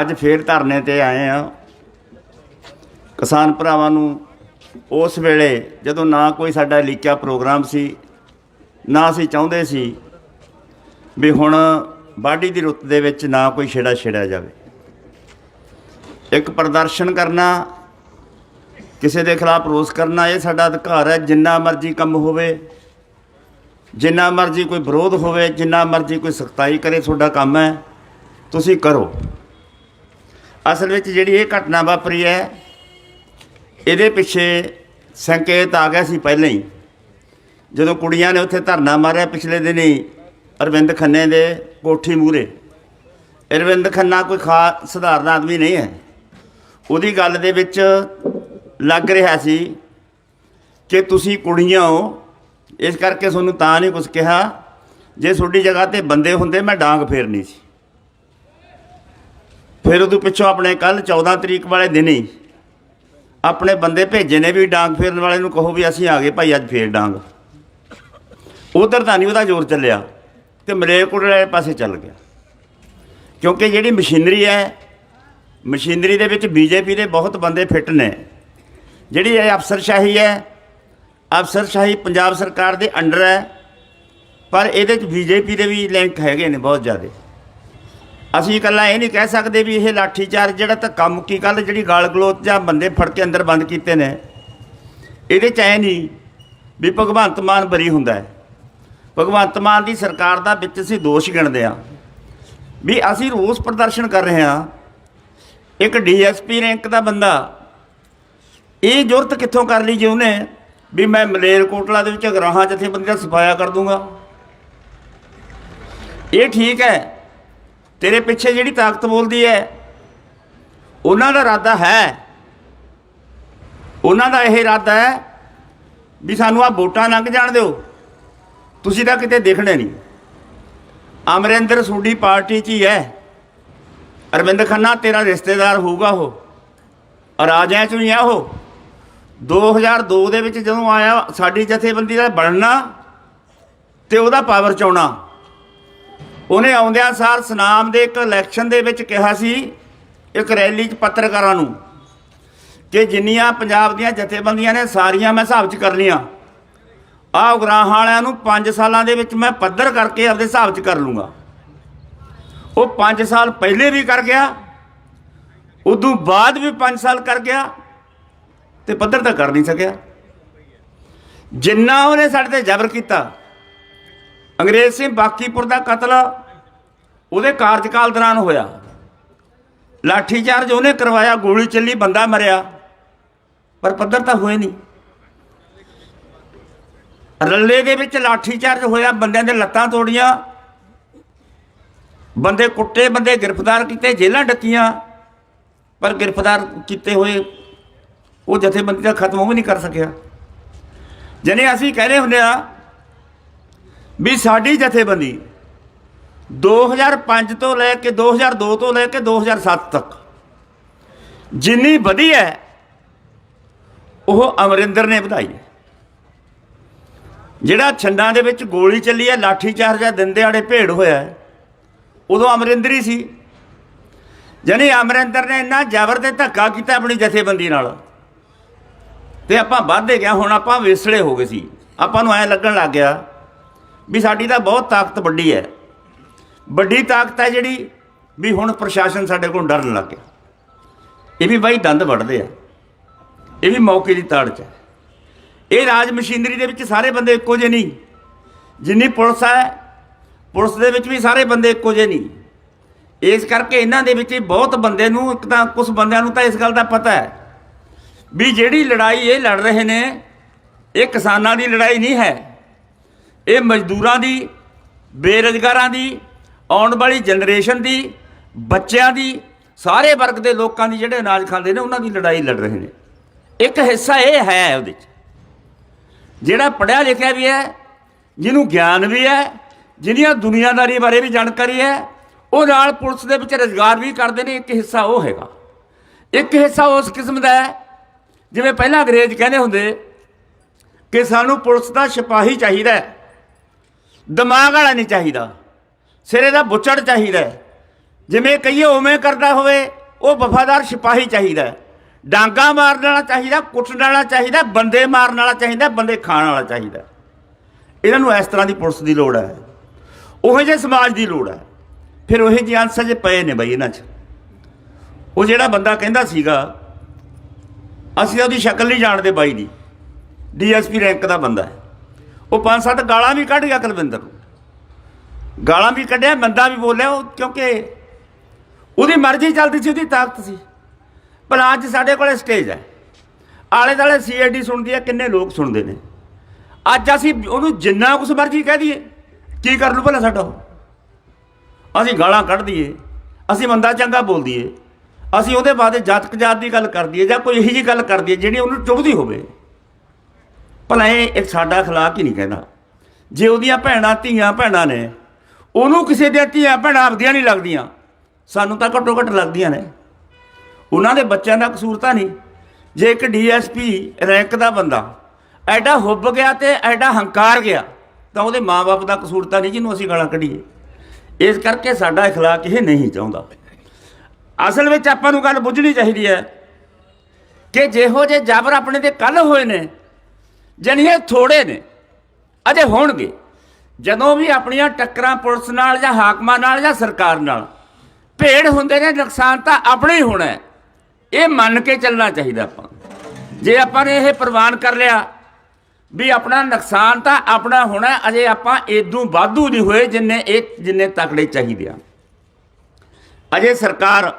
ਅੱਜ ਫੇਰ ਧਰਨੇ ਤੇ ਆਏ ਆ। ਕਿਸਾਨ ਭਰਾਵਾਂ ਨੂੰ ਉਸ ਵੇਲੇ ਜਦੋਂ ਨਾ ਕੋਈ ਸਾਡਾ ਲੀਕਿਆ ਪ੍ਰੋਗਰਾਮ ਸੀ, ਨਾ ਅਸੀਂ ਚਾਹੁੰਦੇ ਸੀ ਵੀ ਹੁਣ ਬਾਡੀ ਦੀ ਰੁੱਤ ਦੇ ਵਿੱਚ ਨਾ ਕੋਈ ਛੇੜਾ ਛੇੜਿਆ ਜਾਵੇ। ਇੱਕ ਪ੍ਰਦਰਸ਼ਨ ਕਰਨਾ, ਕਿਸੇ ਦੇ ਖਿਲਾਫ ਰੋਸ ਕਰਨਾ, ਇਹ ਸਾਡਾ ਅਧਿਕਾਰ ਹੈ, ਜਿੰਨਾ ਮਰਜ਼ੀ ਕੰਮ ਹੋਵੇ, ਜਿੰਨਾ ਮਰਜ਼ੀ ਕੋਈ ਵਿਰੋਧ ਹੋਵੇ, ਜਿੰਨਾ ਮਰਜ਼ੀ ਕੋਈ ਸਖਤਾਈ ਕਰੇ, ਤੁਹਾਡਾ ਕੰਮ ਹੈ, ਤੁਸੀਂ ਕਰੋ। ਅਸਲ ਵਿੱਚ ਜਿਹੜੀ ਇਹ ਘਟਨਾ ਵਾਪਰੀ ਹੈ, ਇਹਦੇ ਪਿੱਛੇ ਸੰਕੇਤ ਆ ਗਿਆ ਸੀ ਪਹਿਲਾਂ ਹੀ। ਜਦੋਂ ਕੁੜੀਆਂ ਨੇ ਉੱਥੇ ਧਰਨਾ ਮਾਰਿਆ ਪਿਛਲੇ ਦਿਨ ਹੀ, ਅਰਵਿੰਦ ਖੰਨੇ ਦੇ ਕੋਠੀ ਮੂਰੇ ਅਰਵਿੰਦ ਖੰਨਾ ਕੋਈ ਖਾ ਸਧਾਰਨ ਆਦਮੀ ਨਹੀਂ ਹੈ। ਉਹਦੀ ਗੱਲ ਦੇ ਵਿੱਚ ਲੱਗ ਰਿਹਾ ਸੀ ਕਿ ਤੁਸੀਂ ਕੁੜੀਆਂ ਹੋ, ਇਸ ਕਰਕੇ ਤੁਹਾਨੂੰ ਤਾਂ ਨਹੀਂ ਕੁਝ ਕਿਹਾ। ਜੇ ਤੁਹਾਡੀ ਜਗ੍ਹਾ ਤੇ ਬੰਦੇ ਹੁੰਦੇ, ਮੈਂ ਡਾਂਗ ਫੇਰਨੀ ਸੀ। ਫਿਰ ਉਦੋਂ ਪਿੱਛੋਂ ਆਪਣੇ ਕੱਲ 14 ਤਰੀਕ ਵਾਲੇ ਦਿਨ ਹੀ ਆਪਣੇ ਬੰਦੇ ਭੇਜੇ ਨੇ ਵੀ ਡਾਂਗ ਫੇਰਨ ਵਾਲੇ ਨੂੰ ਕਹੋ ਵੀ ਅਸੀਂ ਆ ਗਏ ਭਾਈ ਅੱਜ ਫੇਰ ਡਾਂਗ। ਉਧਰ ਤਾਂ ਨਹੀਂ ਉਹਦਾ ਜ਼ੋਰ ਚੱਲਿਆ ਤੇ ਮਲੇਰਕੋਟਲੇ ਵਾਲੇ ਪਾਸੇ ਚੱਲ ਗਿਆ। ਕਿਉਂਕਿ ਜਿਹੜੀ ਮਸ਼ੀਨਰੀ ਹੈ, ਮਸ਼ੀਨਰੀ ਦੇ ਵਿੱਚ ਬੀਜੇਪੀ ਦੇ ਬਹੁਤ ਬੰਦੇ ਫਿੱਟ ਨੇ। ਜਿਹੜੀ ਇਹ ਅਫਸਰਸ਼ਾਹੀ ਹੈ, ਅਫਸਰਸ਼ਾਹੀ ਪੰਜਾਬ ਸਰਕਾਰ ਦੇ ਅੰਡਰ ਹੈ, ਪਰ ਇਹਦੇ 'ਚ ਬੀਜੇਪੀ ਦੇ ਵੀ ਲਿੰਕ ਹੈਗੇ ਨੇ ਬਹੁਤ ਜ਼ਿਆਦਾ। ਅਸੀਂ ਇਕੱਲਾ ਇਹ ਨਹੀਂ ਕਹਿ ਸਕਦੇ ਵੀ ਇਹ ਲਾਠੀਚਾਰਜ ਜਿਹੜਾ ਧੱਕਾ ਮੁੱਕੀ ਕੱਲ ਜਿਹੜੀ ਗਾਲ ਗਲੋਚ ਜਾਂ ਬੰਦੇ ਫੜ ਕੇ ਅੰਦਰ ਬੰਦ ਕੀਤੇ ਨੇ। ਇਹਦੇ 'ਚ ਐ ਨਹੀਂ ਵੀ ਭਗਵੰਤ ਮਾਨ ਬਰੀ ਹੁੰਦਾ ਹੈ। ਭਗਵੰਤ ਮਾਨ ਦੀ ਸਰਕਾਰ ਦਾ ਵਿੱਚ ਅਸੀਂ ਦੋਸ਼ ਗਿਣਦੇ ਆ ਵੀ ਅਸੀਂ ਰੋਸ ਪ੍ਰਦਰਸ਼ਨ ਕਰ ਰਹੇ ਹਾਂ। ਇੱਕ ਡੀਐਸਪੀ ਰੈਂਕ ਦਾ ਬੰਦਾ, ਇਹ ਜ਼ਰੂਰਤ ਕਿੱਥੋਂ ਕਰ ਲਈ ਜੀ ਉਹਨੇ ਵੀ ਮੈਂ ਮਲੇਰਕੋਟਲਾ ਦੇ ਵਿੱਚ ਗਰਾਹਾਂ ਜਥੇਬੰਦੀ ਦਾ ਸਫਾਇਆ ਕਰ ਦੂੰਗਾ। ਇਹ ਠੀਕ ਹੈ। ਤੇਰੇ ਪਿੱਛੇ ਜਿਹੜੀ ਤਾਕਤ ਬੋਲਦੀ ਹੈ ਉਹਨਾਂ ਦਾ ਇਰਾਦਾ ਹੈ। ਉਹਨਾਂ ਦਾ ਇਹ ਇਰਾਦਾ ਹੈ ਵੀ ਸਾਨੂੰ ਆ ਵੋਟਾਂ ਲੰਘ ਜਾਣ ਦਿਓ। ਤੁਸੀਂ ਤਾਂ ਕਿਤੇ ਦੇਖਣੇ ਨਹੀਂ। ਅਮਰਿੰਦਰ ਸੂਡੀ ਪਾਰਟੀ 'ਚ ਹੀ ਹੈ ਅਰਵਿੰਦ ਖੰਨਾ ਤੇਰਾ ਰਿਸ਼ਤੇਦਾਰ ਹੋਊਗਾ ਉਹ। ਰਾਜਿਆਂ 'ਚੋਂ ਹੀ ਆ ਉਹ। 2002 ਦੇ ਵਿੱਚ ਜਦੋਂ ਆਇਆ ਸਾਡੀ ਜਥੇਬੰਦੀ ਦਾ ਬਣਨਾ ਤੇ ਉਹਦਾ ਪਾਵਰ ਚ ਆਉਣਾ। ਉਹਨੇ ਆਉਂਦਿਆਂ ਸਾਰ ਸਨਾਮ ਦੇ ਇੱਕ ਇਲੈਕਸ਼ਨ ਦੇ ਵਿੱਚ ਕਿਹਾ ਸੀ, ਇੱਕ ਰੈਲੀ 'ਚ ਪੱਤਰਕਾਰਾਂ ਨੂੰ ਕਿ ਜਿੰਨੀਆਂ ਪੰਜਾਬ ਦੀਆਂ ਜਥੇਬੰਦੀਆਂ ਨੇ ਸਾਰੀਆਂ ਮੈਂ ਹਿਸਾਬ 'ਚ ਕਰ ਲੀਆਂ ਆਹ ਉਗਰਾਹਾਂ ਵਾਲਿਆਂ ਨੂੰ 5 ਸਾਲਾਂ ਦੇ ਵਿੱਚ ਮੈਂ ਪੱਧਰ ਕਰਕੇ ਆਪਦੇ ਹਿਸਾਬ 'ਚ ਕਰ ਲੂੰਗਾ। ਉਹ 5 ਸਾਲ ਪਹਿਲੇ ਵੀ ਕਰ ਗਿਆ, ਉਦੋਂ ਬਾਅਦ ਵੀ 5 ਸਾਲ ਕਰ ਗਿਆ ਤੇ ਪੱਧਰ ਤਾਂ ਕਰ ਨਹੀਂ ਸਕਿਆ। ਜਿੰਨਾ ਉਹਨੇ ਸਾਡੇ ਤੇ ਜ਼ਬਰ ਕੀਤਾ ਅੰਗਰੇਜ਼ ਸਿੰਘ ਬਾਕੀਪੁਰ ਦਾ ਕਤਲ ਉਹਦੇ ਕਾਰਜਕਾਲ ਦੌਰਾਨ ਹੋਇਆ। ਲਾਠੀਚਾਰਜ ਉਹਨੇ ਕਰਵਾਇਆ, ਗੋਲੀ ਚੱਲੀ, ਬੰਦਾ ਮਰਿਆ, ਪਰ ਪੱਧਰ ਤਾਂ ਹੋਏ ਨਹੀਂ। ਰੱਲੇ ਦੇ ਵਿੱਚ ਲਾਠੀਚਾਰਜ ਹੋਇਆ, ਬੰਦਿਆਂ ਦੇ ਲੱਤਾਂ ਤੋੜੀਆਂ, ਬੰਦੇ ਕੁੱਟੇ, ਬੰਦੇ ਗ੍ਰਿਫਤਾਰ ਕੀਤੇ, ਜੇਲ੍ਹਾਂ ਡੱਕੀਆਂ, ਪਰ ਗ੍ਰਿਫਤਾਰ ਕੀਤੇ ਹੋਏ ਉਹ ਜਥੇਬੰਦੀ ਦਾ ਖਤਮ ਉਹ ਵੀ ਨਹੀਂ ਕਰ ਸਕਿਆ। ਜਨੇ ਅਸੀਂ ਕਹਿੰਦੇ ਹੁੰਦੇ ਆ ਵੀ ਸਾਡੀ ਜਥੇਬੰਦੀ 2005 ਤੋਂ ਲੈ ਕੇ 2002 ਤੋਂ ਲੈ ਕੇ 2007 ਤੱਕ ਜਿੰਨੀ ਵਧੀ ਹੈ, ਉਹ ਅਮਰਿੰਦਰ ਨੇ ਵਧਾਈ ਹੈ। ਜਿਹੜਾ ਛੰਡਾਂ ਦੇ ਵਿੱਚ ਗੋਲੀ ਚੱਲੀ ਹੈ ਲਾਠੀ ਚਾਰਜ ਹੈ ਦਿਨ ਦਿਹਾੜੇ ਭੇੜ ਹੋਇਆ ਉਦੋਂ ਅਮਰਿੰਦਰ ਹੀ ਸੀ। ਜਾਨੀ ਅਮਰਿੰਦਰ ਨੇ ਇੰਨਾ ਜ਼ਬਰ ਤੇ ਧੱਕਾ ਕੀਤਾ ਆਪਣੀ ਜਥੇਬੰਦੀ ਨਾਲ ਤੇ ਆਪਾਂ ਵੱਧਦੇ ਗਿਆ, ਹੁਣ ਆਪਾਂ ਵਿਸੜੇ ਹੋ ਗਏ ਸੀ। ਆਪਾਂ ਨੂੰ ਐ ਲੱਗਣ ਲੱਗ ਗਿਆ ਵੀ ਸਾਡੀ ਤਾਂ ਬਹੁਤ ਤਾਕਤ ਵੱਡੀ ਹੈ। ਵੱਡੀ ਤਾਕਤ ਹੈ ਜਿਹੜੀ ਵੀ ਹੁਣ ਪ੍ਰਸ਼ਾਸਨ ਸਾਡੇ ਕੋਲ ਡਰਨ ਲੱਗ ਗਿਆ। ਇਹ ਵੀ ਬਾਈ ਦੰਦ ਵੱਢਦੇ ਆ। ਇਹ ਵੀ ਮੌਕੇ ਦੀ ਤਾੜ ਚ ਹੈ। ਇਹ ਰਾਜ ਮਸ਼ੀਨਰੀ ਦੇ ਵਿੱਚ ਸਾਰੇ ਬੰਦੇ ਇੱਕੋ ਜਿਹੇ ਨਹੀਂ। ਜਿੰਨੀ ਪੁਲਿਸ ਹੈ, ਪੁਲਿਸ ਦੇ ਵਿੱਚ ਵੀ ਸਾਰੇ ਬੰਦੇ ਇੱਕੋ ਜਿਹੇ ਨਹੀਂ। ਇਸ ਕਰਕੇ ਇਹਨਾਂ ਦੇ ਵਿੱਚ ਬਹੁਤ ਬੰਦੇ ਨੂੰ ਇੱਕ ਤਾਂ ਕੁਝ ਬੰਦਿਆਂ ਨੂੰ ਤਾਂ ਇਸ ਗੱਲ ਦਾ ਪਤਾ ਹੈ ਵੀ ਜਿਹੜੀ ਲੜਾਈ ਇਹ ਲੜ ਰਹੇ ਨੇ, ਇਹ ਕਿਸਾਨਾਂ ਦੀ ਲੜਾਈ ਨਹੀਂ ਹੈ। ਇਹ ਮਜ਼ਦੂਰਾਂ ਦੀ, ਬੇਰੁਜ਼ਗਾਰਾਂ ਦੀ, ਆਉਣ ਵਾਲੀ ਜਨਰੇਸ਼ਨ ਦੀ, ਬੱਚਿਆਂ ਦੀ, ਸਾਰੇ ਵਰਗ ਦੇ ਲੋਕਾਂ ਦੀ ਜਿਹੜੇ ਅਨਾਜ ਖਾਂਦੇ ਨੇ, ਉਹਨਾਂ ਦੀ ਲੜਾਈ ਲੜ ਰਹੇ ਨੇ। ਇੱਕ ਹਿੱਸਾ ਇਹ ਹੈ ਉਹਦੇ 'ਚ। ਜਿਹੜਾ ਪੜਿਆ ਲਿਖਿਆ ਵੀ ਹੈ, ਜਿਹਨੂੰ ਗਿਆਨ ਵੀ ਹੈ, ਜਿਹਦੀਆਂ ਦੁਨੀਆਦਾਰੀ ਬਾਰੇ ਵੀ ਜਾਣਕਾਰੀ ਹੈ, ਉਹ ਨਾਲ ਪੁਲਿਸ ਦੇ ਵਿੱਚ ਰੁਜ਼ਗਾਰ ਵੀ ਕਰਦੇ ਨੇ, ਇੱਕ ਹਿੱਸਾ ਉਹ ਹੈਗਾ। ਇੱਕ ਹਿੱਸਾ ਉਸ ਕਿਸਮ ਦਾ ਹੈ, ਜਿਵੇਂ ਪਹਿਲਾਂ ਅੰਗਰੇਜ਼ ਕਹਿੰਦੇ ਹੁੰਦੇ ਕਿ ਸਾਨੂੰ ਪੁਲਿਸ ਦਾ ਸਿਪਾਹੀ ਚਾਹੀਦਾ ਹੈ। ਦਿਮਾਗ ਵਾਲਾ ਨਹੀਂ ਚਾਹੀਦਾ। ਸਿਰੇ ਦਾ ਬੁੱਚੜ ਚਾਹੀਦਾ ਜਿਵੇਂ ਕਹੀਏ ਉਵੇਂ ਕਰਦਾ ਹੋਵੇ, ਉਹ ਵਫਾਦਾਰ ਸਿਪਾਹੀ ਚਾਹੀਦਾ ਡਾਂਗਾ ਮਾਰਨ ਵਾਲਾ ਚਾਹੀਦਾ, ਕੁੱਟਣ ਵਾਲਾ ਚਾਹੀਦਾ, ਬੰਦੇ ਮਾਰਨ ਵਾਲਾ ਚਾਹੀਦਾ, ਬੰਦੇ ਖਾਣ ਵਾਲਾ ਚਾਹੀਦਾ। ਇਹਨਾਂ ਨੂੰ ਇਸ ਤਰ੍ਹਾਂ ਦੀ ਪੁਲਿਸ ਦੀ ਲੋੜ ਹੈ। ਉਹੋ ਜਿਹੇ ਸਮਾਜ ਦੀ ਲੋੜ ਹੈ। ਫਿਰ ਉਹੇ ਜਿਹੇ ਅੰਸ਼ ਜੇ ਪਏ ਨੇ ਬਈ ਇਹਨਾਂ 'ਚ। ਉਹ ਜਿਹੜਾ ਬੰਦਾ ਕਹਿੰਦਾ ਸੀਗਾ, ਅਸੀਂ ਉਹਦੀ ਸ਼ਕਲ ਨਹੀਂ ਜਾਣਦੇ ਬਾਈ ਦੀ। ਡੀਐਸਪੀ ਰੈਂਕ ਦਾ ਬੰਦਾ ਹੈ। ਉਹ ਪੰਜ ਸੱਤ ਗਾਲਾਂ ਵੀ ਕੱਢ ਗਿਆ ਕੁਲਵਿੰਦਰ ਨੂੰ। ਗਾਲਾਂ ਵੀ ਕੱਢਿਆ, ਮੰਦਾ ਵੀ ਬੋਲਿਆ ਉਹ, ਕਿਉਂਕਿ ਉਹਦੀ ਮਰਜ਼ੀ ਚੱਲਦੀ ਸੀ, ਉਹਦੀ ਤਾਕਤ ਸੀ। ਪਰ ਅੱਜ ਸਾਡੇ ਕੋਲੇ ਸਟੇਜ ਹੈ। ਆਲੇ ਦਾਲੇ ਸੀਆਈਡੀ ਸੁਣਦੀ ਹੈ, ਕਿੰਨੇ ਲੋਕ ਸੁਣਦੇ ਨੇ। ਅੱਜ ਅਸੀਂ ਉਹਨੂੰ ਜਿੰਨਾ ਕੁਛ ਮਰਜ਼ੀ ਕਹਿ ਦਈਏ, ਕੀ ਕਰ ਲੂ ਭਲਾ ਸਾਡਾ ਉਹ? ਅਸੀਂ ਗਾਲਾਂ ਕੱਢ ਦਈਏ, ਅਸੀਂ ਮੰਦਾ ਚੰਗਾ ਬੋਲ ਦਈਏ, ਅਸੀਂ ਉਹਦੇ ਬਾਅਦ ਜਾਤਕ ਜਾਤ ਦੀ ਗੱਲ ਕਰ ਦਈਏ ਜਾਂ ਕੋਈ ਇਹੀ ਜੀ ਗੱਲ ਕਰ ਦਈਏ, ਜਿਹੜੀ ਉਹਨੂੰ ਚੁਭਦੀ ਹੋਵੇ। ਭਲਾ ਇਹ ਇੱਕ ਸਾਡਾ ਅਖਲਾਕ ਹੀ ਨਹੀਂ ਕਹਿੰਦਾ ਜੇ ਉਹਦੀਆਂ ਭੈਣਾਂ ਧੀਆਂ ਭੈਣਾਂ ਨੇ ਉਹਨੂੰ ਕਿਸੇ ਦੀਆਂ ਧੀਆਂ ਭੈਣਾਂ ਆਪਦੀਆਂ ਨਹੀਂ ਲੱਗਦੀਆਂ ਸਾਨੂੰ ਤਾਂ ਘੱਟੋ ਘੱਟ ਲੱਗਦੀਆਂ ਨੇ ਉਹਨਾਂ ਦੇ ਬੱਚਿਆਂ ਦਾ ਕਸੂਰ ਤਾਂ ਨਹੀਂ ਜੇ ਇੱਕ ਡੀਐਸਪੀ ਰੈਂਕ ਦਾ ਬੰਦਾ ਐਡਾ ਹੁੱਬ ਗਿਆ ਤੇ ਐਡਾ ਹੰਕਾਰ ਗਿਆ ਤਾਂ ਉਹਦੇ ਮਾਪੇ ਦਾ ਕਸੂਰ ਤਾਂ ਨਹੀਂ ਜਿਹਨੂੰ ਅਸੀਂ ਗਾਲਾਂ ਕੱਢੀਏ ਇਸ ਕਰਕੇ ਸਾਡਾ اخلاق ਇਹ ਨਹੀਂ ਚਾਹੁੰਦਾ ਅਸਲ ਵਿੱਚ ਆਪਾਂ ਨੂੰ ਗੱਲ ਬੁੱਝਣੀ ਚਾਹੀਦੀ ਹੈ ਕਿ ਜਿਹੋ ਜੇ ਜਬਰ ਆਪਣੇ ਤੇ ਕੱਲ ਹੋਏ ਨੇ ਜਣੀਏ ਥੋੜੇ ਨੇ, ਅਜੇ ਹੋਣਗੇ। ਜਦੋਂ ਵੀ ਆਪਣੀਆਂ ਟੱਕਰਾਂ ਪੁਲਿਸ ਨਾਲ ਜਾਂ ਹਾਕਮਾਂ ਨਾਲ ਜਾਂ ਸਰਕਾਰ ਨਾਲ ਭੇੜ ਹੁੰਦੇ ਨੇ, ਨੁਕਸਾਨ ਤਾਂ ਆਪਣੇ ਹੀ ਹੋਣਾ ਹੈ। ਇਹ ਮੰਨ ਕੇ ਚੱਲਣਾ ਚਾਹੀਦਾ ਆਪਾਂ। ਜੇ ਆਪਾਂ ਨੇ ਇਹ ਪ੍ਰਵਾਨ ਕਰ ਲਿਆ ਵੀ ਆਪਣਾ ਨੁਕਸਾਨ ਤਾਂ ਆਪਣਾ ਹੋਣਾ ਅਜੇ ਆਪਾਂ ਇਦੋਂ ਵਾਧੂ ਨਹੀਂ ਹੋਏ ਜਿੰਨੇ ਇਹ, ਜਿੰਨੇ ਤਕੜੇ ਚਾਹੀਦੇ ਆ। ਅਜੇ ਸਰਕਾਰ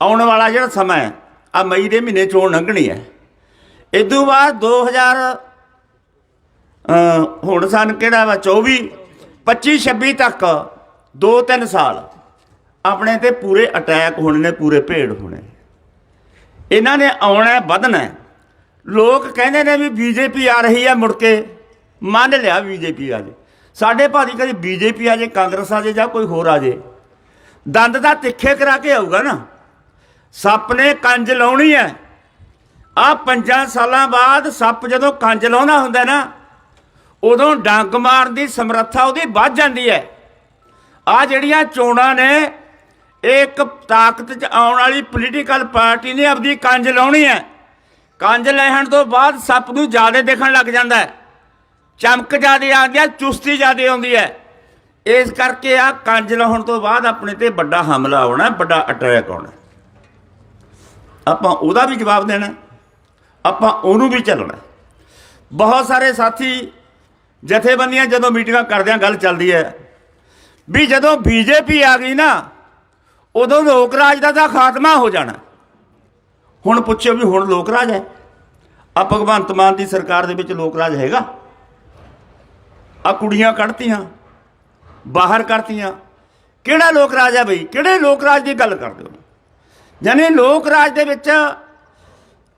ਆਉਣ ਵਾਲਾ ਜਿਹੜਾ ਸਮਾਂ ਹੈ ਆ ਮਈ ਦੇ ਮਹੀਨੇ ਚੋਣ ਲੰਘਣੀ ਹੈ। ਇਦੋਂ ਬਾਅਦ 2000 ਅ, ਹੁਣ ਸਨ ਕਿਹੜਾ ਵਾ? 24 25 26 ਤੱਕ 2-3 ਸਾਲ ਆਪਣੇ ਤੇ ਪੂਰੇ ਅਟੈਕ ਹੋਣੇ ਨੇ ਪੂਰੇ ਭੇੜ ਹੋਣੇ। ਇਹਨਾਂ ਨੇ ਆਉਣਾ ਵਧਣਾ ਲੋਕ ਕਹਿੰਦੇ ਨੇ ਵੀ ਬੀਜੇਪੀ ਆ ਰਹੀ ਹੈ ਮੁੜ ਕੇ। ਮੰਨ ਲਿਆ ਬੀਜੇਪੀ ਆ ਜੇ। ਸਾਡੇ ਭਾਜੀ ਕਦੇ ਬੀਜੇਪੀ ਆ ਜੇ ਕਾਂਗਰਸ ਆ ਜੇ ਜਾਂ ਕੋਈ ਹੋਰ ਆ ਜੇ। ਦੰਦ ਦਾ ਤਿੱਖੇ ਕਰਾ ਕੇ ਆਊਗਾ ਨਾ। ਸੱਪ ਨੇ ਕੰਜ ਲਾਉਣੀ ਹੈ। ਆ ਪੰਜਾਂ ਸਾਲਾਂ ਬਾਅਦ ਸੱਪ ਜਦੋਂ ਕੰਜ ਲਾਉਣਾ ਹੁੰਦਾ ਨਾ, ਉਦੋਂ ਡੰਗ ਮਾਰਨ ਦੀ ਸਮਰੱਥਾ ਉਹਦੀ ਵੱਧ ਜਾਂਦੀ ਹੈ। ਆ ਜਿਹੜੀਆਂ ਚੋਣਾਂ ਨੇ, ਇਹ ਇੱਕ ਤਾਕਤ ਚ ਆਉਣ ਵਾਲੀ ਪੋਲੀਟੀਕਲ ਪਾਰਟੀ ਨੇ ਆਪਦੀ ਕੰਜ ਲਾਉਣੀ ਹੈ। ਕੰਜ ਲੈਣ ਤੋਂ ਬਾਅਦ ਸੱਪ ਨੂੰ ਜ਼ਿਆਦਾ ਦੇਖਣ ਲੱਗ ਜਾਂਦਾ ਹੈ। ਚਮਕ ਜ਼ਿਆਦਾ ਆਉਂਦੀ ਹੈ, ਚੁਸਤੀ ਜ਼ਿਆਦਾ ਆਉਂਦੀ ਹੈ। ਇਸ ਕਰਕੇ ਆ ਕੰਜ ਲਾਉਣ ਤੋਂ ਬਾਅਦ ਆਪਣੇ ਤੇ ਵੱਡਾ ਹਮਲਾ ਹੋਣਾ, ਵੱਡਾ ਅਟੈਕ ਆਉਣਾ ਆਪਾਂ ਉਹਦਾ ਵੀ ਜਵਾਬ ਦੇਣਾ। ਆਪਾਂ ਉਹਨੂੰ ਵੀ ਚੱਲਣਾ। ਬਹੁਤ ਸਾਰੇ ਸਾਥੀ ਜਥੇਬੰਦੀਆਂ ਜਦੋਂ ਮੀਟਿੰਗਾਂ ਕਰਦੇ ਆ, ਗੱਲ ਚੱਲਦੀ ਹੈ। ਵੀ ਜਦੋਂ ਬੀਜੇਪੀ ਆ ਗਈ ਨਾ, ਉਦੋਂ ਲੋਕ ਰਾਜ ਦਾ ਤਾਂ ਖਾਤਮਾ ਹੋ ਜਾਣਾ। ਹੁਣ ਪੁੱਛੋ ਵੀ ਹੁਣ ਲੋਕ ਰਾਜ ਹੈ? ਆ ਭਗਵੰਤ ਮਾਨ ਦੀ ਸਰਕਾਰ ਦੇ ਵਿੱਚ ਲੋਕ ਰਾਜ ਹੈਗਾ? ਆ ਕੁੜੀਆਂ ਕੱਢਤੀਆਂ, ਬਾਹਰ ਕਰਤੀਆਂ। ਕਿਹੜਾ ਲੋਕ ਰਾਜ ਹੈ ਬਈ? ਕਿਹੜੇ ਲੋਕ ਰਾਜ ਦੀ ਗੱਲ ਕਰਦੇ ਹੋ? ਜਾਨੀ ਲੋਕ ਰਾਜ ਦੇ ਵਿੱਚ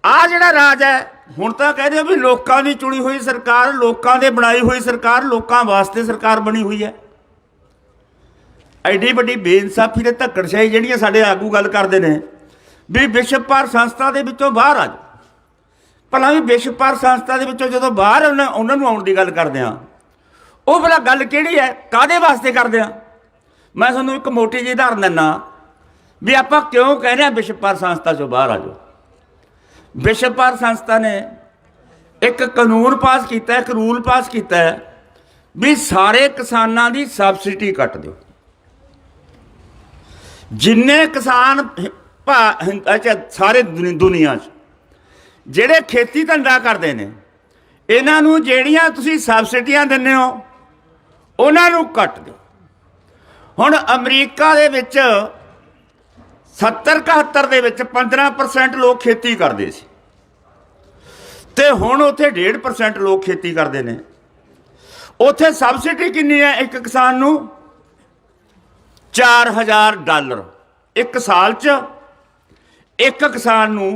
ਆ ਜਿਹੜਾ ਰਾਜ ਹੈ, ਹੁਣ ਤਾਂ ਕਹਿੰਦੇ ਹੋ ਵੀ ਲੋਕਾਂ ਦੀ ਚੁਣੀ ਹੋਈ ਸਰਕਾਰ, ਲੋਕਾਂ ਦੇ ਬਣਾਈ ਹੋਈ ਸਰਕਾਰ, ਲੋਕਾਂ ਵਾਸਤੇ ਸਰਕਾਰ ਬਣੀ ਹੋਈ ਹੈ। ਐਡੀ ਵੱਡੀ ਬੇਇਨਸਾਫੀ ਤੇ ਧੱਕੜਸ਼ਾਹੀ ਜਿਹੜੀਆਂ ਸਾਡੇ ਆਗੂ ਗੱਲ ਕਰਦੇ ਨੇ, ਵੀ ਵਿਸ਼ਵ ਭਰ ਸੰਸਥਾ ਦੇ ਵਿੱਚੋਂ ਬਾਹਰ ਆ ਜਾਓ। ਭਲਾ ਵੀ ਵਿਸ਼ਵ ਭਰ ਸੰਸਥਾ ਦੇ ਵਿੱਚੋਂ ਜਦੋਂ ਬਾਹਰ ਉਹਨਾਂ ਉਹਨਾਂ ਨੂੰ ਆਉਣ ਦੀ ਗੱਲ ਕਰਦੇ ਆ। ਉਹ ਭਲਾ ਗੱਲ ਕਿਹੜੀ ਹੈ ਕਾਦੇ ਵਾਸਤੇ ਕਰਦੇ ਆ? ਮੈਂ ਤੁਹਾਨੂੰ ਇੱਕ ਮੋਟੀ ਜਿਹੀ ਉਦਾਹਰਨ ਦਿੰਨਾ ਵੀ ਆਪਾਂ ਕਿਉਂ ਕਹਿੰਦੇ ਆ ਵਿਸ਼ਵ ਭਰ ਸੰਸਥਾ ਚੋਂ ਬਾਹਰ ਆ ਜਾਓ? ਵਿਸ਼ਵ ਭਰ ਸੰਸਥਾ ਨੇ ਇੱਕ ਕਾਨੂੰਨ ਪਾਸ ਕੀਤਾ, ਇੱਕ ਰੂਲ ਪਾਸ ਕੀਤਾ ਵੀ ਸਾਰੇ ਕਿਸਾਨਾਂ ਦੀ ਸਬਸਿਡੀ ਕੱਟ ਦਿਓ। ਜਿੰਨੇ ਕਿਸਾਨ ਭਾ- ਅੱਛਾ, ਸਾਰੇ ਦੁਨੀ- ਦੁਨੀਆ 'ਚ, ਜਿਹੜੇ ਖੇਤੀ ਧੰਦਾ ਕਰਦੇ ਨੇ, ਇਹਨਾਂ ਨੂੰ ਜਿਹੜੀਆਂ ਤੁਸੀਂ ਸਬਸਿਡੀਆਂ ਦਿੰਦੇ ਹੋ, ਉਹਨਾਂ ਨੂੰ ਕੱਟ ਦਿਓ। ਹੁਣ ਅਮਰੀਕਾ ਦੇ ਵਿੱਚ 70 71 ਦੇ ਵਿੱਚ 15% ਲੋਕ ਖੇਤੀ ਕਰਦੇ ਸੀ। ਤੇ ਹੁਣ ਉੱਥੇ 1.5% ਲੋਕ ਖੇਤੀ ਕਰਦੇ ਨੇ। ਉੱਥੇ ਸਬਸਿਡੀ ਕਿੰਨੀ ਹੈ ਇੱਕ ਕਿਸਾਨ ਨੂੰ? 4000 ਡਾਲਰ। ਇੱਕ ਸਾਲ 'ਚ ਇੱਕ ਕਿਸਾਨ ਨੂੰ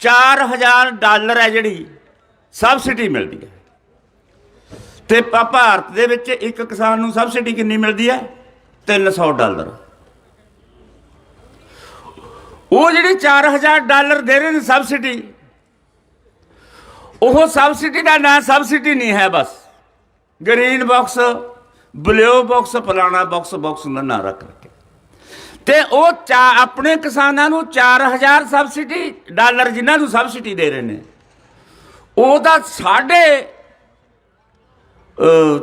4000 ਡਾਲਰ ਹੈ ਜਿਹੜੀ ਸਬਸਿਡੀ ਮਿਲਦੀ ਹੈ। ਤੇ ਭਾਰਤ ਦੇ ਵਿੱਚ ਇੱਕ ਕਿਸਾਨ ਨੂੰ ਸਬਸਿਡੀ ਕਿੰਨੀ ਮਿਲਦੀ ਹੈ? 300 ਡਾਲਰ। ਉਹ ਜਿਹੜੀ 4000 ਡਾਲਰ ਦੇ ਰਹੇ ਨੇ ਸਬਸਿਡੀ ਉਹ ਸਬਸਿਡੀ ਦਾ ਨਾਂ ਸਬਸਿਡੀ ਨਹੀਂ ਹੈ ਬਸ। ਗ੍ਰੀਨ ਬਾਕਸ ਬਲੂ ਬਾਕਸ ਫਲਾਣਾ ਬਾਕਸ ਬਾਕਸ ਦਾ ਨਾਂ ਰੱਖ ਰੱਖੇ ਤੇ ਉਹ ਚਾ- ਆਪਣੇ ਕਿਸਾਨਾਂ ਨੂੰ 4000 ਸਬਸਿਡੀ ਡਾਲਰ ਜਿਨ੍ਹਾਂ ਨੂੰ ਸਬਸਿਡੀ ਦੇ ਰਹੇ ਨੇ ਉਹਦਾ ਸਾਡੇ ਅ,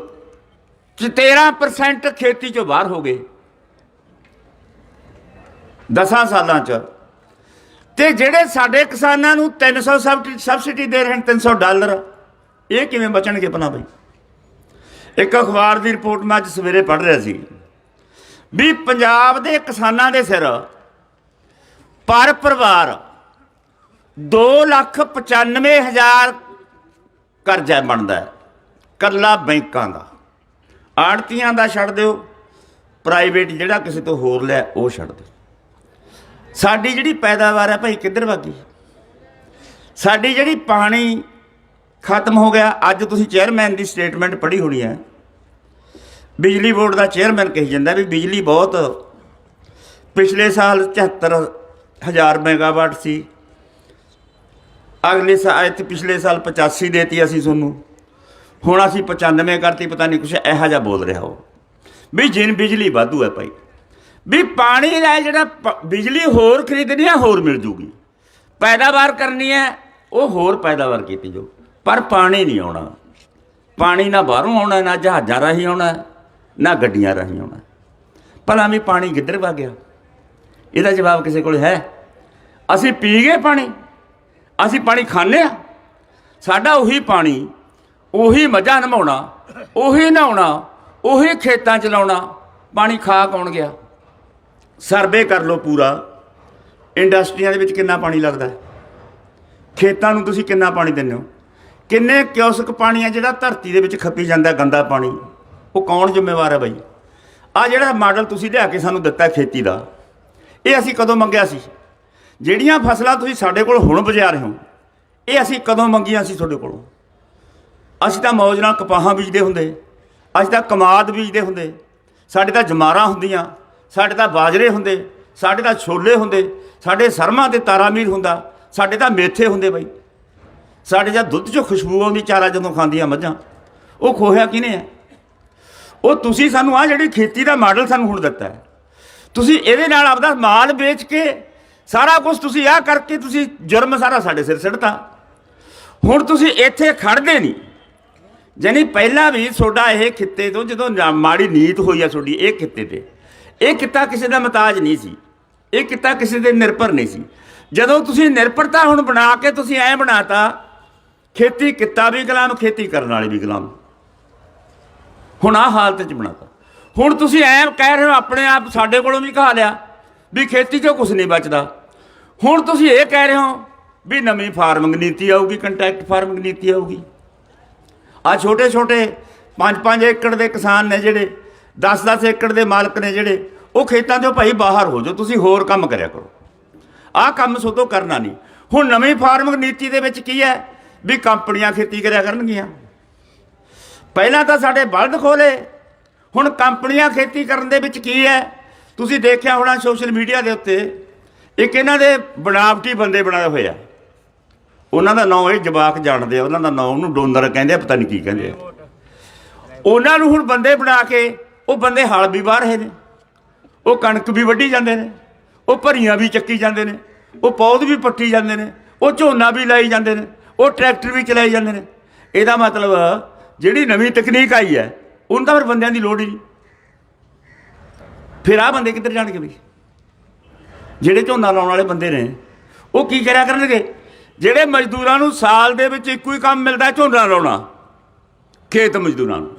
ਚ 13% ਖੇਤੀ ਚੋਂ ਬਾਹਰ ਹੋ ਗਏ। 10 ਸਾਲਾਂ ਚ। ਤੇ ਜਿਹੜੇ ਸਾਡੇ ਕਿਸਾਨਾਂ ਨੂੰ 300 ਸਬਸਿਡੀ ਸਬਸਿਡੀ ਦੇ ਰਹੇ ਨੇ 300 ਡਾਲਰ, ਇਹ ਕਿਵੇਂ ਬਚਣਗੇ ਭਲਾ ਬਈ? ਇੱਕ ਅਖਬਾਰ ਦੀ ਰਿਪੋਰਟ ਮੈਂ ਅੱਜ ਸਵੇਰੇ ਪੜ੍ਹ ਰਿਹਾ ਸੀ। ਵੀ ਪੰਜਾਬ ਦੇ ਕਿਸਾਨਾਂ ਦੇ ਸਿਰ ਪਰ ਪਰਿਵਾਰ 2 ਲੱਖ 95 ਹਜ਼ਾਰ ਕਰਜ਼ਾ ਬਣਦਾ ਹੈ, ਕੱਲਾ ਬੈਂਕਾਂ ਦਾ। ਆੜਤੀਆਂ ਦਾ ਛੱਡ ਦਿਓ ਪ੍ਰਾਈਵੇਟ ਜਿਹੜਾ ਕਿਸੇ ਤੋਂ ਹੋਰ ਲਿਆ ਉਹ ਛੱਡ ਦਿਓ। ਸਾਡੀ ਜਿਹੜੀ ਪੈਦਾਵਾਰ ਹੈ ਭਾਈ ਕਿੱਧਰ ਵਾਗੀ ਸਾਡੀ ਜਿਹੜੀ ਪਾਣੀ ਖਤਮ ਹੋ ਗਿਆ, ਅੱਜ ਤੁਸੀਂ ਚੇਅਰਮੈਨ ਦੀ ਸਟੇਟਮੈਂਟ ਪੜ੍ਹੀ ਹੋਣੀ ਹੈ। ਬਿਜਲੀ ਬੋਰਡ ਦਾ ਚੇਅਰਮੈਨ ਕਹੀ ਜਾਂਦਾ ਵੀ ਬਿਜਲੀ ਬਹੁਤ ਪਿਛਲੇ ਸਾਲ 74000 ਮੈਗਾਵਾਟ ਸੀ। ਅਗਲੇ ਸਾਲ ਤੇ ਪਿਛਲੇ ਸਾਲ 85 ਦੇਤੀ ਅਸੀਂ ਤੁਹਾਨੂੰ। ਹੁਣ ਅਸੀਂ 95 ਕਰਤੀ, ਪਤਾ ਨਹੀਂ ਕੁਛ ਇਹੋ ਜਿਹਾ ਬੋਲ ਰਿਹਾ ਉਹ। ਵੀ ਜਿਨ ਬਿਜਲੀ ਵਾਧੂ ਹੈ ਭਾਈ। ਵੀ ਪਾਣੀ ਦਾ ਜਿਹੜਾ ਪ- ਬਿਜਲੀ ਹੋਰ ਖਰੀਦਣੀ ਹੈ ਹੋਰ ਮਿਲ ਜੂਗੀ। ਪੈਦਾਵਾਰ ਕਰਨੀ ਹੈ ਉਹ ਹੋਰ ਪੈਦਾਵਾਰ ਕੀਤੀ ਜੋ ਪਰ ਪਾਣੀ ਨਹੀਂ ਆਉਣਾ। ਪਾਣੀ ਨਾ ਬਾਹਰੋਂ ਆਉਣਾ, ਨਾ ਜਹਾਜ਼ਾਂ ਰਾਹੀਂ ਆਉਣਾ, ਨਾ ਗੱਡੀਆਂ ਰਾਹੀਂ ਆਉਣਾ। ਭਲਾ ਵੀ ਪਾਣੀ ਕਿੱਧਰ ਵਾ ਗਿਆ। ਇਹਦਾ ਜਵਾਬ ਕਿਸੇ ਕੋਲ ਹੈ? ਅਸੀਂ ਪੀ ਗਏ ਪਾਣੀ। ਅਸੀਂ ਪਾਣੀ ਖਾਂਦੇ ਆ। ਸਾਡਾ ਉਹੀ ਪਾਣੀ, ਉਹੀ ਮਜ਼ਾ ਨਮਾਉਣਾ ਉਹੀ ਨਹਾਉਣਾ, ਉਹੀ ਖੇਤਾਂ ਚ ਲਾਉਣਾ। ਪਾਣੀ ਖਾ ਕੌਣ ਗਿਆ? ਸਰਵੇ ਕਰ ਲਓ ਪੂਰਾ। ਇੰਡਸਟਰੀਆਂ ਦੇ ਵਿੱਚ ਕਿੰਨਾ ਪਾਣੀ ਲੱਗਦਾ ਹੈ? ਖੇਤਾਂ ਨੂੰ ਤੁਸੀਂ ਕਿੰਨਾ ਪਾਣੀ ਦਿੰਦੇ ਹੋ? ਕਿੰਨੇ ਕਿਉਸਕ ਪਾਣੀ ਹੈ ਜਿਹੜਾ ਧਰਤੀ ਦੇ ਵਿੱਚ ਖੱਪੀ ਜਾਂਦਾ ਗੰਦਾ ਪਾਣੀ? ਉਹ ਕੌਣ ਜ਼ਿੰਮੇਵਾਰ ਹੈ ਬਾਈ? ਆ ਜਿਹੜਾ ਮਾਡਲ ਤੁਸੀਂ ਲਿਆ ਕੇ ਸਾਨੂੰ ਦਿੱਤਾ ਖੇਤੀ ਦਾ, ਇਹ ਅਸੀਂ ਕਦੋਂ ਮੰਗਿਆ ਸੀ? ਜਿਹੜੀਆਂ ਫਸਲਾਂ ਤੁਸੀਂ ਸਾਡੇ ਕੋਲ ਹੁਣ ਬਜਾ ਰਹੇ ਹੋ, ਇਹ ਅਸੀਂ ਕਦੋਂ ਮੰਗੀਆਂ ਸੀ ਤੁਹਾਡੇ ਕੋਲੋਂ? ਅਸੀਂ ਤਾਂ ਮੌਜ ਨਾਲ ਕਪਾਹਾਂ ਬੀਜਦੇ ਹੁੰਦੇ, ਅਸੀਂ ਤਾਂ ਕਮਾਦ ਬੀਜਦੇ ਹੁੰਦੇ, ਸਾਡੇ ਤਾਂ ਜਮਾਰਾਂ ਹੁੰਦੀਆਂ। ਸਾਡੇ ਤਾਂ ਬਾਜਰੇ ਹੁੰਦੇ, ਸਾਡੇ ਤਾਂ ਛੋਲੇ ਹੁੰਦੇ, ਸਾਡੇ ਸਰਮਾਂ ਤੇ ਤਾਰਾਮੀਰ ਹੁੰਦਾ, ਸਾਡੇ ਤਾਂ ਮੇਥੇ ਹੁੰਦੇ ਬਾਈ। ਸਾਡੇ ਜਾਂ ਦੁੱਧ 'ਚੋਂ ਖੁਸ਼ਬੂ ਆਉਂਦੀ, ਚਾਰਾ ਜਦੋਂ ਖਾਂਦੀਆਂ ਮੱਝਾਂ। ਉਹ ਖੋਹਿਆ ਕਿਨੇ ਹੈ ਉਹ ਤੁਸੀਂ ਸਾਨੂੰ ਆ ਜਿਹੜੀ ਖੇਤੀ ਦਾ ਮਾਡਲ ਸਾਨੂੰ ਹੁਣ ਦਿੱਤਾ ਹੈ। ਤੁਸੀਂ ਇਹਦੇ ਨਾਲ ਆਪਦਾ ਮਾਲ ਵੇਚ ਕੇ ਸਾਰਾ ਕੁਝ ਤੁਸੀਂ ਆ ਕਰਕੇ ਤੁਸੀਂ ਜੁਰਮ ਸਾਰਾ ਸਾਡੇ ਸਿਰ ਸਿੱਟਤਾ। ਹੁਣ ਤੁਸੀਂ ਇੱਥੇ ਖੜਦੇ ਨਹੀਂ। ਜਾਨੀ ਪਹਿਲਾਂ ਵੀ ਤੁਹਾਡਾ ਇਹ ਖਿੱਤੇ ਤੋਂ ਜਦੋਂ ਨਾ- ਮਾੜੀ ਨੀਤ ਹੋਈ ਆ ਤੁਹਾਡੀ, ਇਹ ਖਿੱਤੇ ਤੇ। ਇਹ ਕਿੱਤਾ ਕਿਸੇ ਦਾ ਮਤਾਜ ਨਹੀਂ ਸੀ। ਇਹ ਕਿੱਤਾ ਕਿਸੇ ਦੇ ਨਿਰਭਰ ਨਹੀਂ ਸੀ। ਜਦੋਂ ਤੁਸੀਂ ਨਿਰਭਰਤਾ ਹੁਣ ਬਣਾ ਕੇ ਤੁਸੀਂ ਐ ਬਣਾਤਾ, ਖੇਤੀ ਕਿੱਤਾ ਵੀ ਗੁਲਾਮ, ਖੇਤੀ ਕਰਨ ਵਾਲੇ ਵੀ ਗੁਲਾਮ। ਹੁਣ ਆ ਹਾਲਤ ਚ ਬਣਾਤਾ। ਹੁਣ ਤੁਸੀਂ ਐ ਕਹਿ ਰਹੇ ਹੋ, ਆਪਣੇ ਆਪ ਸਾਡੇ ਕੋਲੋਂ ਵੀ ਕਹਾ ਲਿਆ, ਵੀ ਖੇਤੀ 'ਚੋਂ ਕੁਝ ਨਹੀਂ ਬਚਦਾ। ਹੁਣ ਤੁਸੀਂ ਇਹ ਕਹਿ ਰਹੇ ਹੋ ਵੀ ਨਵੀਂ ਫਾਰਮਿੰਗ ਨੀਤੀ ਆਊਗੀ, ਕੰਟੈਕਟ ਫਾਰਮਿੰਗ ਨੀਤੀ ਆਊਗੀ। ਆ ਛੋਟੇ ਛੋਟੇ 5-5 ਏਕੜ ਦੇ ਕਿਸਾਨ ਨੇ ਜਿਹੜੇ 10-10 ਏਕੜ ਦੇ ਮਾਲਕ ਨੇ ਜਿਹੜੇ, ਉਹ ਖੇਤਾਂ ਤੋਂ ਭਾਈ ਬਾਹਰ ਹੋ ਜਾਓ, ਤੁਸੀਂ ਹੋਰ ਕੰਮ ਕਰਿਆ ਕਰੋ। ਆਹ ਕੰਮ ਸੋਤੋਂ ਕਰਨਾ ਨਹੀਂ। ਹੁਣ ਨਵੀਂ ਫਾਰਮਿੰਗ ਨੀਤੀ ਦੇ ਵਿੱਚ ਕੀ ਹੈ? ਵੀ ਕੰਪਨੀਆਂ ਖੇਤੀ ਕਰਿਆ ਕਰਨਗੀਆਂ। ਪਹਿਲਾਂ ਤਾਂ ਸਾਡੇ ਬਲਦ ਖੋਲੇ। ਹੁਣ ਕੰਪਨੀਆਂ ਖੇਤੀ ਕਰਨ ਦੇ ਵਿੱਚ ਕੀ ਹੈ? ਤੁਸੀਂ ਦੇਖਿਆ ਹੋਣਾ ਸੋਸ਼ਲ ਮੀਡੀਆ ਦੇ ਉੱਤੇ, ਇੱਕ ਇਹਨਾਂ ਦੇ ਬਣਾਵਟੀ ਬੰਦੇ ਬਣਾਏ ਹੋਏ ਆ। ਉਹਨਾਂ ਦਾ ਨਾਮ ਇਹ ਜਵਾਕ ਜਾਣਦੇ ਆ, ਉਹਨਾਂ ਦਾ ਨਾਮ ਉਹਨੂੰ ਡੋਨਰ ਕਹਿੰਦੇ ਆ, ਪਤਾ ਨਹੀਂ ਕੀ ਕਹਿੰਦੇ ਆ। ਉਹਨਾਂ ਨੂੰ ਹੁਣ ਬੰਦੇ ਬਣਾ ਕੇ ਉਹ ਬੰਦੇ ਹਲ ਵੀ ਬਾਹ ਰਹੇ ਨੇ, ਉਹ ਕਣਕ ਵੀ ਵੱਢੀ ਜਾਂਦੇ ਨੇ, ਉਹ ਭਰੀਆਂ ਵੀ ਚੱਕੀ ਜਾਂਦੇ ਨੇ, ਉਹ ਪੌਦ ਵੀ ਪੱਟੀ ਜਾਂਦੇ ਨੇ, ਉਹ ਝੋਨਾ ਵੀ ਲਾਈ ਜਾਂਦੇ ਨੇ, ਉਹ ਟਰੈਕਟਰ ਵੀ ਚਲਾਈ ਜਾਂਦੇ ਨੇ। ਇਹਦਾ ਮਤਲਬ ਜਿਹੜੀ ਨਵੀਂ ਤਕਨੀਕ ਆਈ ਹੈ ਉਹਨਾਂ ਤਾਂ ਫਿਰ ਬੰਦਿਆਂ ਦੀ ਲੋੜ ਹੀ ਨਹੀਂ। ਫਿਰ ਆ ਬੰਦੇ ਕਿੱਧਰ ਜਾਣਗੇ ਵੀ ਜਿਹੜੇ ਝੋਨਾ ਲਾਉਣ ਵਾਲੇ ਬੰਦੇ ਨੇ, ਉਹ ਕੀ ਕਰਿਆ ਕਰਨਗੇ? ਜਿਹੜੇ ਮਜ਼ਦੂਰਾਂ ਨੂੰ ਸਾਲ ਦੇ ਵਿੱਚ ਇੱਕੋ ਹੀ ਕੰਮ ਮਿਲਦਾ ਝੋਨਾ ਲਾਉਣਾ, ਖੇਤ ਮਜ਼ਦੂਰਾਂ ਨੂੰ।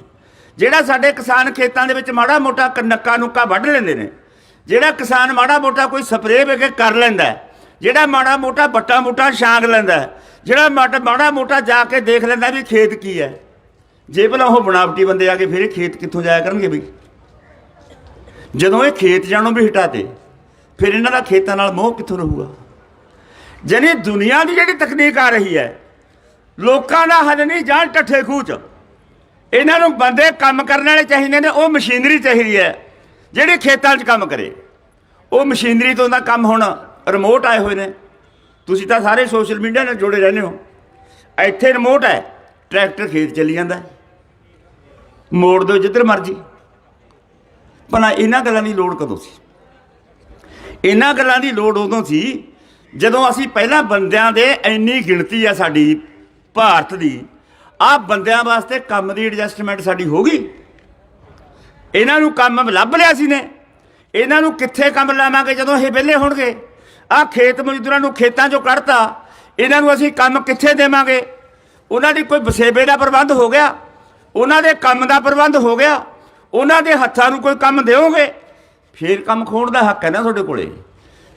ਜਿਹੜਾ ਸਾਡੇ ਕਿਸਾਨ ਖੇਤਾਂ ਦੇ ਵਿੱਚ ਮਾੜਾ ਮੋਟਾ ਕ- ਨੱਕਾ ਨੁੱਕਾ ਵੱਢ ਲੈਂਦੇ ਨੇ, ਜਿਹੜਾ ਕਿਸਾਨ ਮਾੜਾ ਮੋਟਾ ਕੋਈ ਸਪਰੇਅ ਵੇ ਕੇ ਕਰ ਲੈਂਦਾ ਜਿਹੜਾ ਮਾੜਾ ਮੋਟਾ ਬੱਟਾ ਮੋਟਾ ਛਾਂਗ ਲੈਂਦਾ ਜਿਹੜਾ ਮਾੜਾ ਮਾੜਾ ਮੋਟਾ ਜਾ ਕੇ ਦੇਖ ਲੈਂਦਾ ਵੀ ਖੇਤ ਕੀ ਹੈ। ਜੇ ਭਲਾ ਉਹ ਬਣਾਵਟੀ ਬੰਦੇ ਆ ਕੇ ਫਿਰ ਇਹ ਖੇਤ ਕਿੱਥੋਂ ਜਾਇਆ ਕਰਨਗੇ ਬਈ? ਜਦੋਂ ਇਹ ਖੇਤ ਜਾਣੋਂ ਵੀ ਹਟਾਤੇ ਫਿਰ ਇਹਨਾਂ ਦਾ ਖੇਤਾਂ ਨਾਲ ਮੋਹ ਕਿੱਥੋਂ ਰਹੂਗਾ? ਜਾਨੀ ਦੁਨੀਆ ਦੀ ਜਿਹੜੀ ਤਕਨੀਕ ਆ ਰਹੀ ਹੈ, ਲੋਕਾਂ ਦਾ ਹੱਲ ਨਹੀਂ, ਜਾਣ ਟੱਠੇ ਖੂਹ ਚ। ਇਹਨਾਂ ਨੂੰ ਬੰਦੇ ਕੰਮ ਕਰਨ ਵਾਲੇ ਚਾਹੀਦੇ ਨੇ, ਉਹ ਮਸ਼ੀਨਰੀ ਚਾਹੀਦੀ ਹੈ, ਜਿਹੜੇ ਖੇਤਾਂ 'ਚ ਕੰਮ ਕਰੇ। ਉਹ ਮਸ਼ੀਨਰੀ ਤੋਂ ਦਾ ਕੰਮ ਹੁਣ ਰਿਮੋਟ ਆਏ ਹੋਏ ਨੇ। ਤੁਸੀਂ ਤਾਂ ਸਾਰੇ ਸੋਸ਼ਲ ਮੀਡੀਆ ਨਾਲ ਜੁੜੇ ਰਹਿੰਦੇ ਹੋ। ਇੱਥੇ ਰਿਮੋਟ ਹੈ, ਟਰੈਕਟਰ ਖੇਤ ਚੱਲੀ ਜਾਂਦਾ ਮੋੜ ਦਿਓ ਜਿੱਧਰ ਮਰਜ਼ੀ। ਭਲਾ ਇਹਨਾਂ ਗੱਲਾਂ ਦੀ ਲੋੜ ਕਦੋਂ ਸੀ? ਇਹਨਾਂ ਗੱਲਾਂ ਦੀ ਲੋੜ ਉਦੋਂ ਸੀ, ਜਦੋਂ ਅਸੀਂ ਪਹਿਲਾਂ ਬੰਦਿਆਂ ਦੇ ਇੰਨੀ ਗਿਣਤੀ ਆ ਸਾਡੀ, ਭਾਰਤ ਦੀ ਆ ਬੰਦਿਆਂ ਵਾਸਤੇ ਕੰਮ ਦੀ ਐਡਜਸਟਮੈਂਟ ਸਾਡੀ ਹੋ ਗਈ। ਇਹਨਾਂ ਨੂੰ ਕੰਮ ਲੱਭ ਲਿਆ ਸੀ ਨੇ। ਇਹਨਾਂ ਨੂੰ ਕਿੱਥੇ ਕੰਮ ਲਾਵਾਂਗੇ ਜਦੋਂ ਇਹ ਵਿਹਲੇ ਹੋਣਗੇ? ਆ ਖੇਤ ਮਜ਼ਦੂਰਾਂ ਨੂੰ ਖੇਤਾਂ 'ਚੋਂ ਕੱਢਤਾ। ਇਹਨਾਂ ਨੂੰ ਅਸੀਂ ਕੰਮ ਕਿੱਥੇ ਦੇਵਾਂਗੇ? ਉਹਨਾਂ ਦੀ ਕੋਈ ਵਸੇਬੇ ਦਾ ਪ੍ਰਬੰਧ ਹੋ ਗਿਆ? ਉਹਨਾਂ ਦੇ ਕੰਮ ਦਾ ਪ੍ਰਬੰਧ ਹੋ ਗਿਆ? ਉਹਨਾਂ ਦੇ ਹੱਥਾਂ ਨੂੰ ਕੋਈ ਕੰਮ ਦਿਓਗੇ? ਫੇਰ ਕੰਮ ਖੋਣ ਦਾ ਹੱਕ ਹੈ ਨਾ ਤੁਹਾਡੇ ਕੋਲੇ।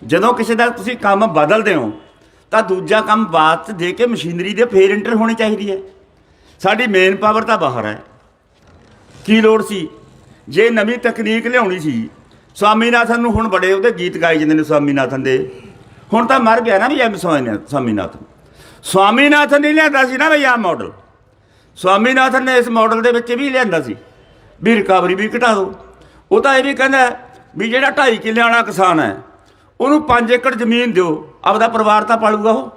ਜਦੋਂ ਕਿਸੇ ਦਾ ਤੁਸੀਂ ਕੰਮ ਬਦਲਦੇ ਹੋ, ਤਾਂ ਦੂਜਾ ਕੰਮ ਬਾਅਦ 'ਚ ਦੇ ਕੇ ਮਸ਼ੀਨਰੀ ਦੇ ਫੇਰ ਇੰਟਰ ਹੋਣੀ ਚਾਹੀਦੀ ਹੈ। ਸਾਡੀ ਮੇਨ ਪਾਵਰ ਤਾਂ ਬਾਹਰ ਹੈ। ਕੀ ਲੋੜ ਸੀ? ਜੇ ਨਵੀਂ ਤਕਨੀਕ ਲਿਆਉਣੀ ਸੀ, ਸਵਾਮੀਨਾਥਨ ਨੂੰ ਹੁਣ ਬੜੇ ਉਹਦੇ ਗੀਤ ਗਾਏ ਜਾਂਦੇ ਨੇ ਸਵਾਮੀਨਾਥਨ ਦੇ। ਹੁਣ ਤਾਂ ਮਰ ਗਿਆ ਨਾ ਵੀ ਐਮ ਸਵਾਮੀਨਾਥਨ। ਸਵਾਮੀਨਾਥਨ ਨੇ ਲਿਆਂਦਾ ਸੀ ਨਾ ਵੀ ਆਹ ਮਾਡਲ ਸਵਾਮੀਨਾਥਨ ਨੇ ਇਸ ਮਾਡਲ ਦੇ ਵਿੱਚ ਵੀ ਲਿਆਂਦਾ ਸੀ। ਵੀ ਰਿਕਵਰੀ ਵੀ ਘਟਾ ਦਿਓ। ਉਹ ਤਾਂ ਇਹ ਵੀ ਕਹਿੰਦਾ ਵੀ ਜਿਹੜਾ 2.5 ਕਿੱਲੇ ਵਾਲਾ ਕਿਸਾਨ ਹੈ, ਉਹਨੂੰ 5 ਏਕੜ ਜ਼ਮੀਨ ਦਿਓ, ਆਪਦਾ ਪਰਿਵਾਰ ਤਾਂ ਪਾਲੂਗਾ ਉਹ।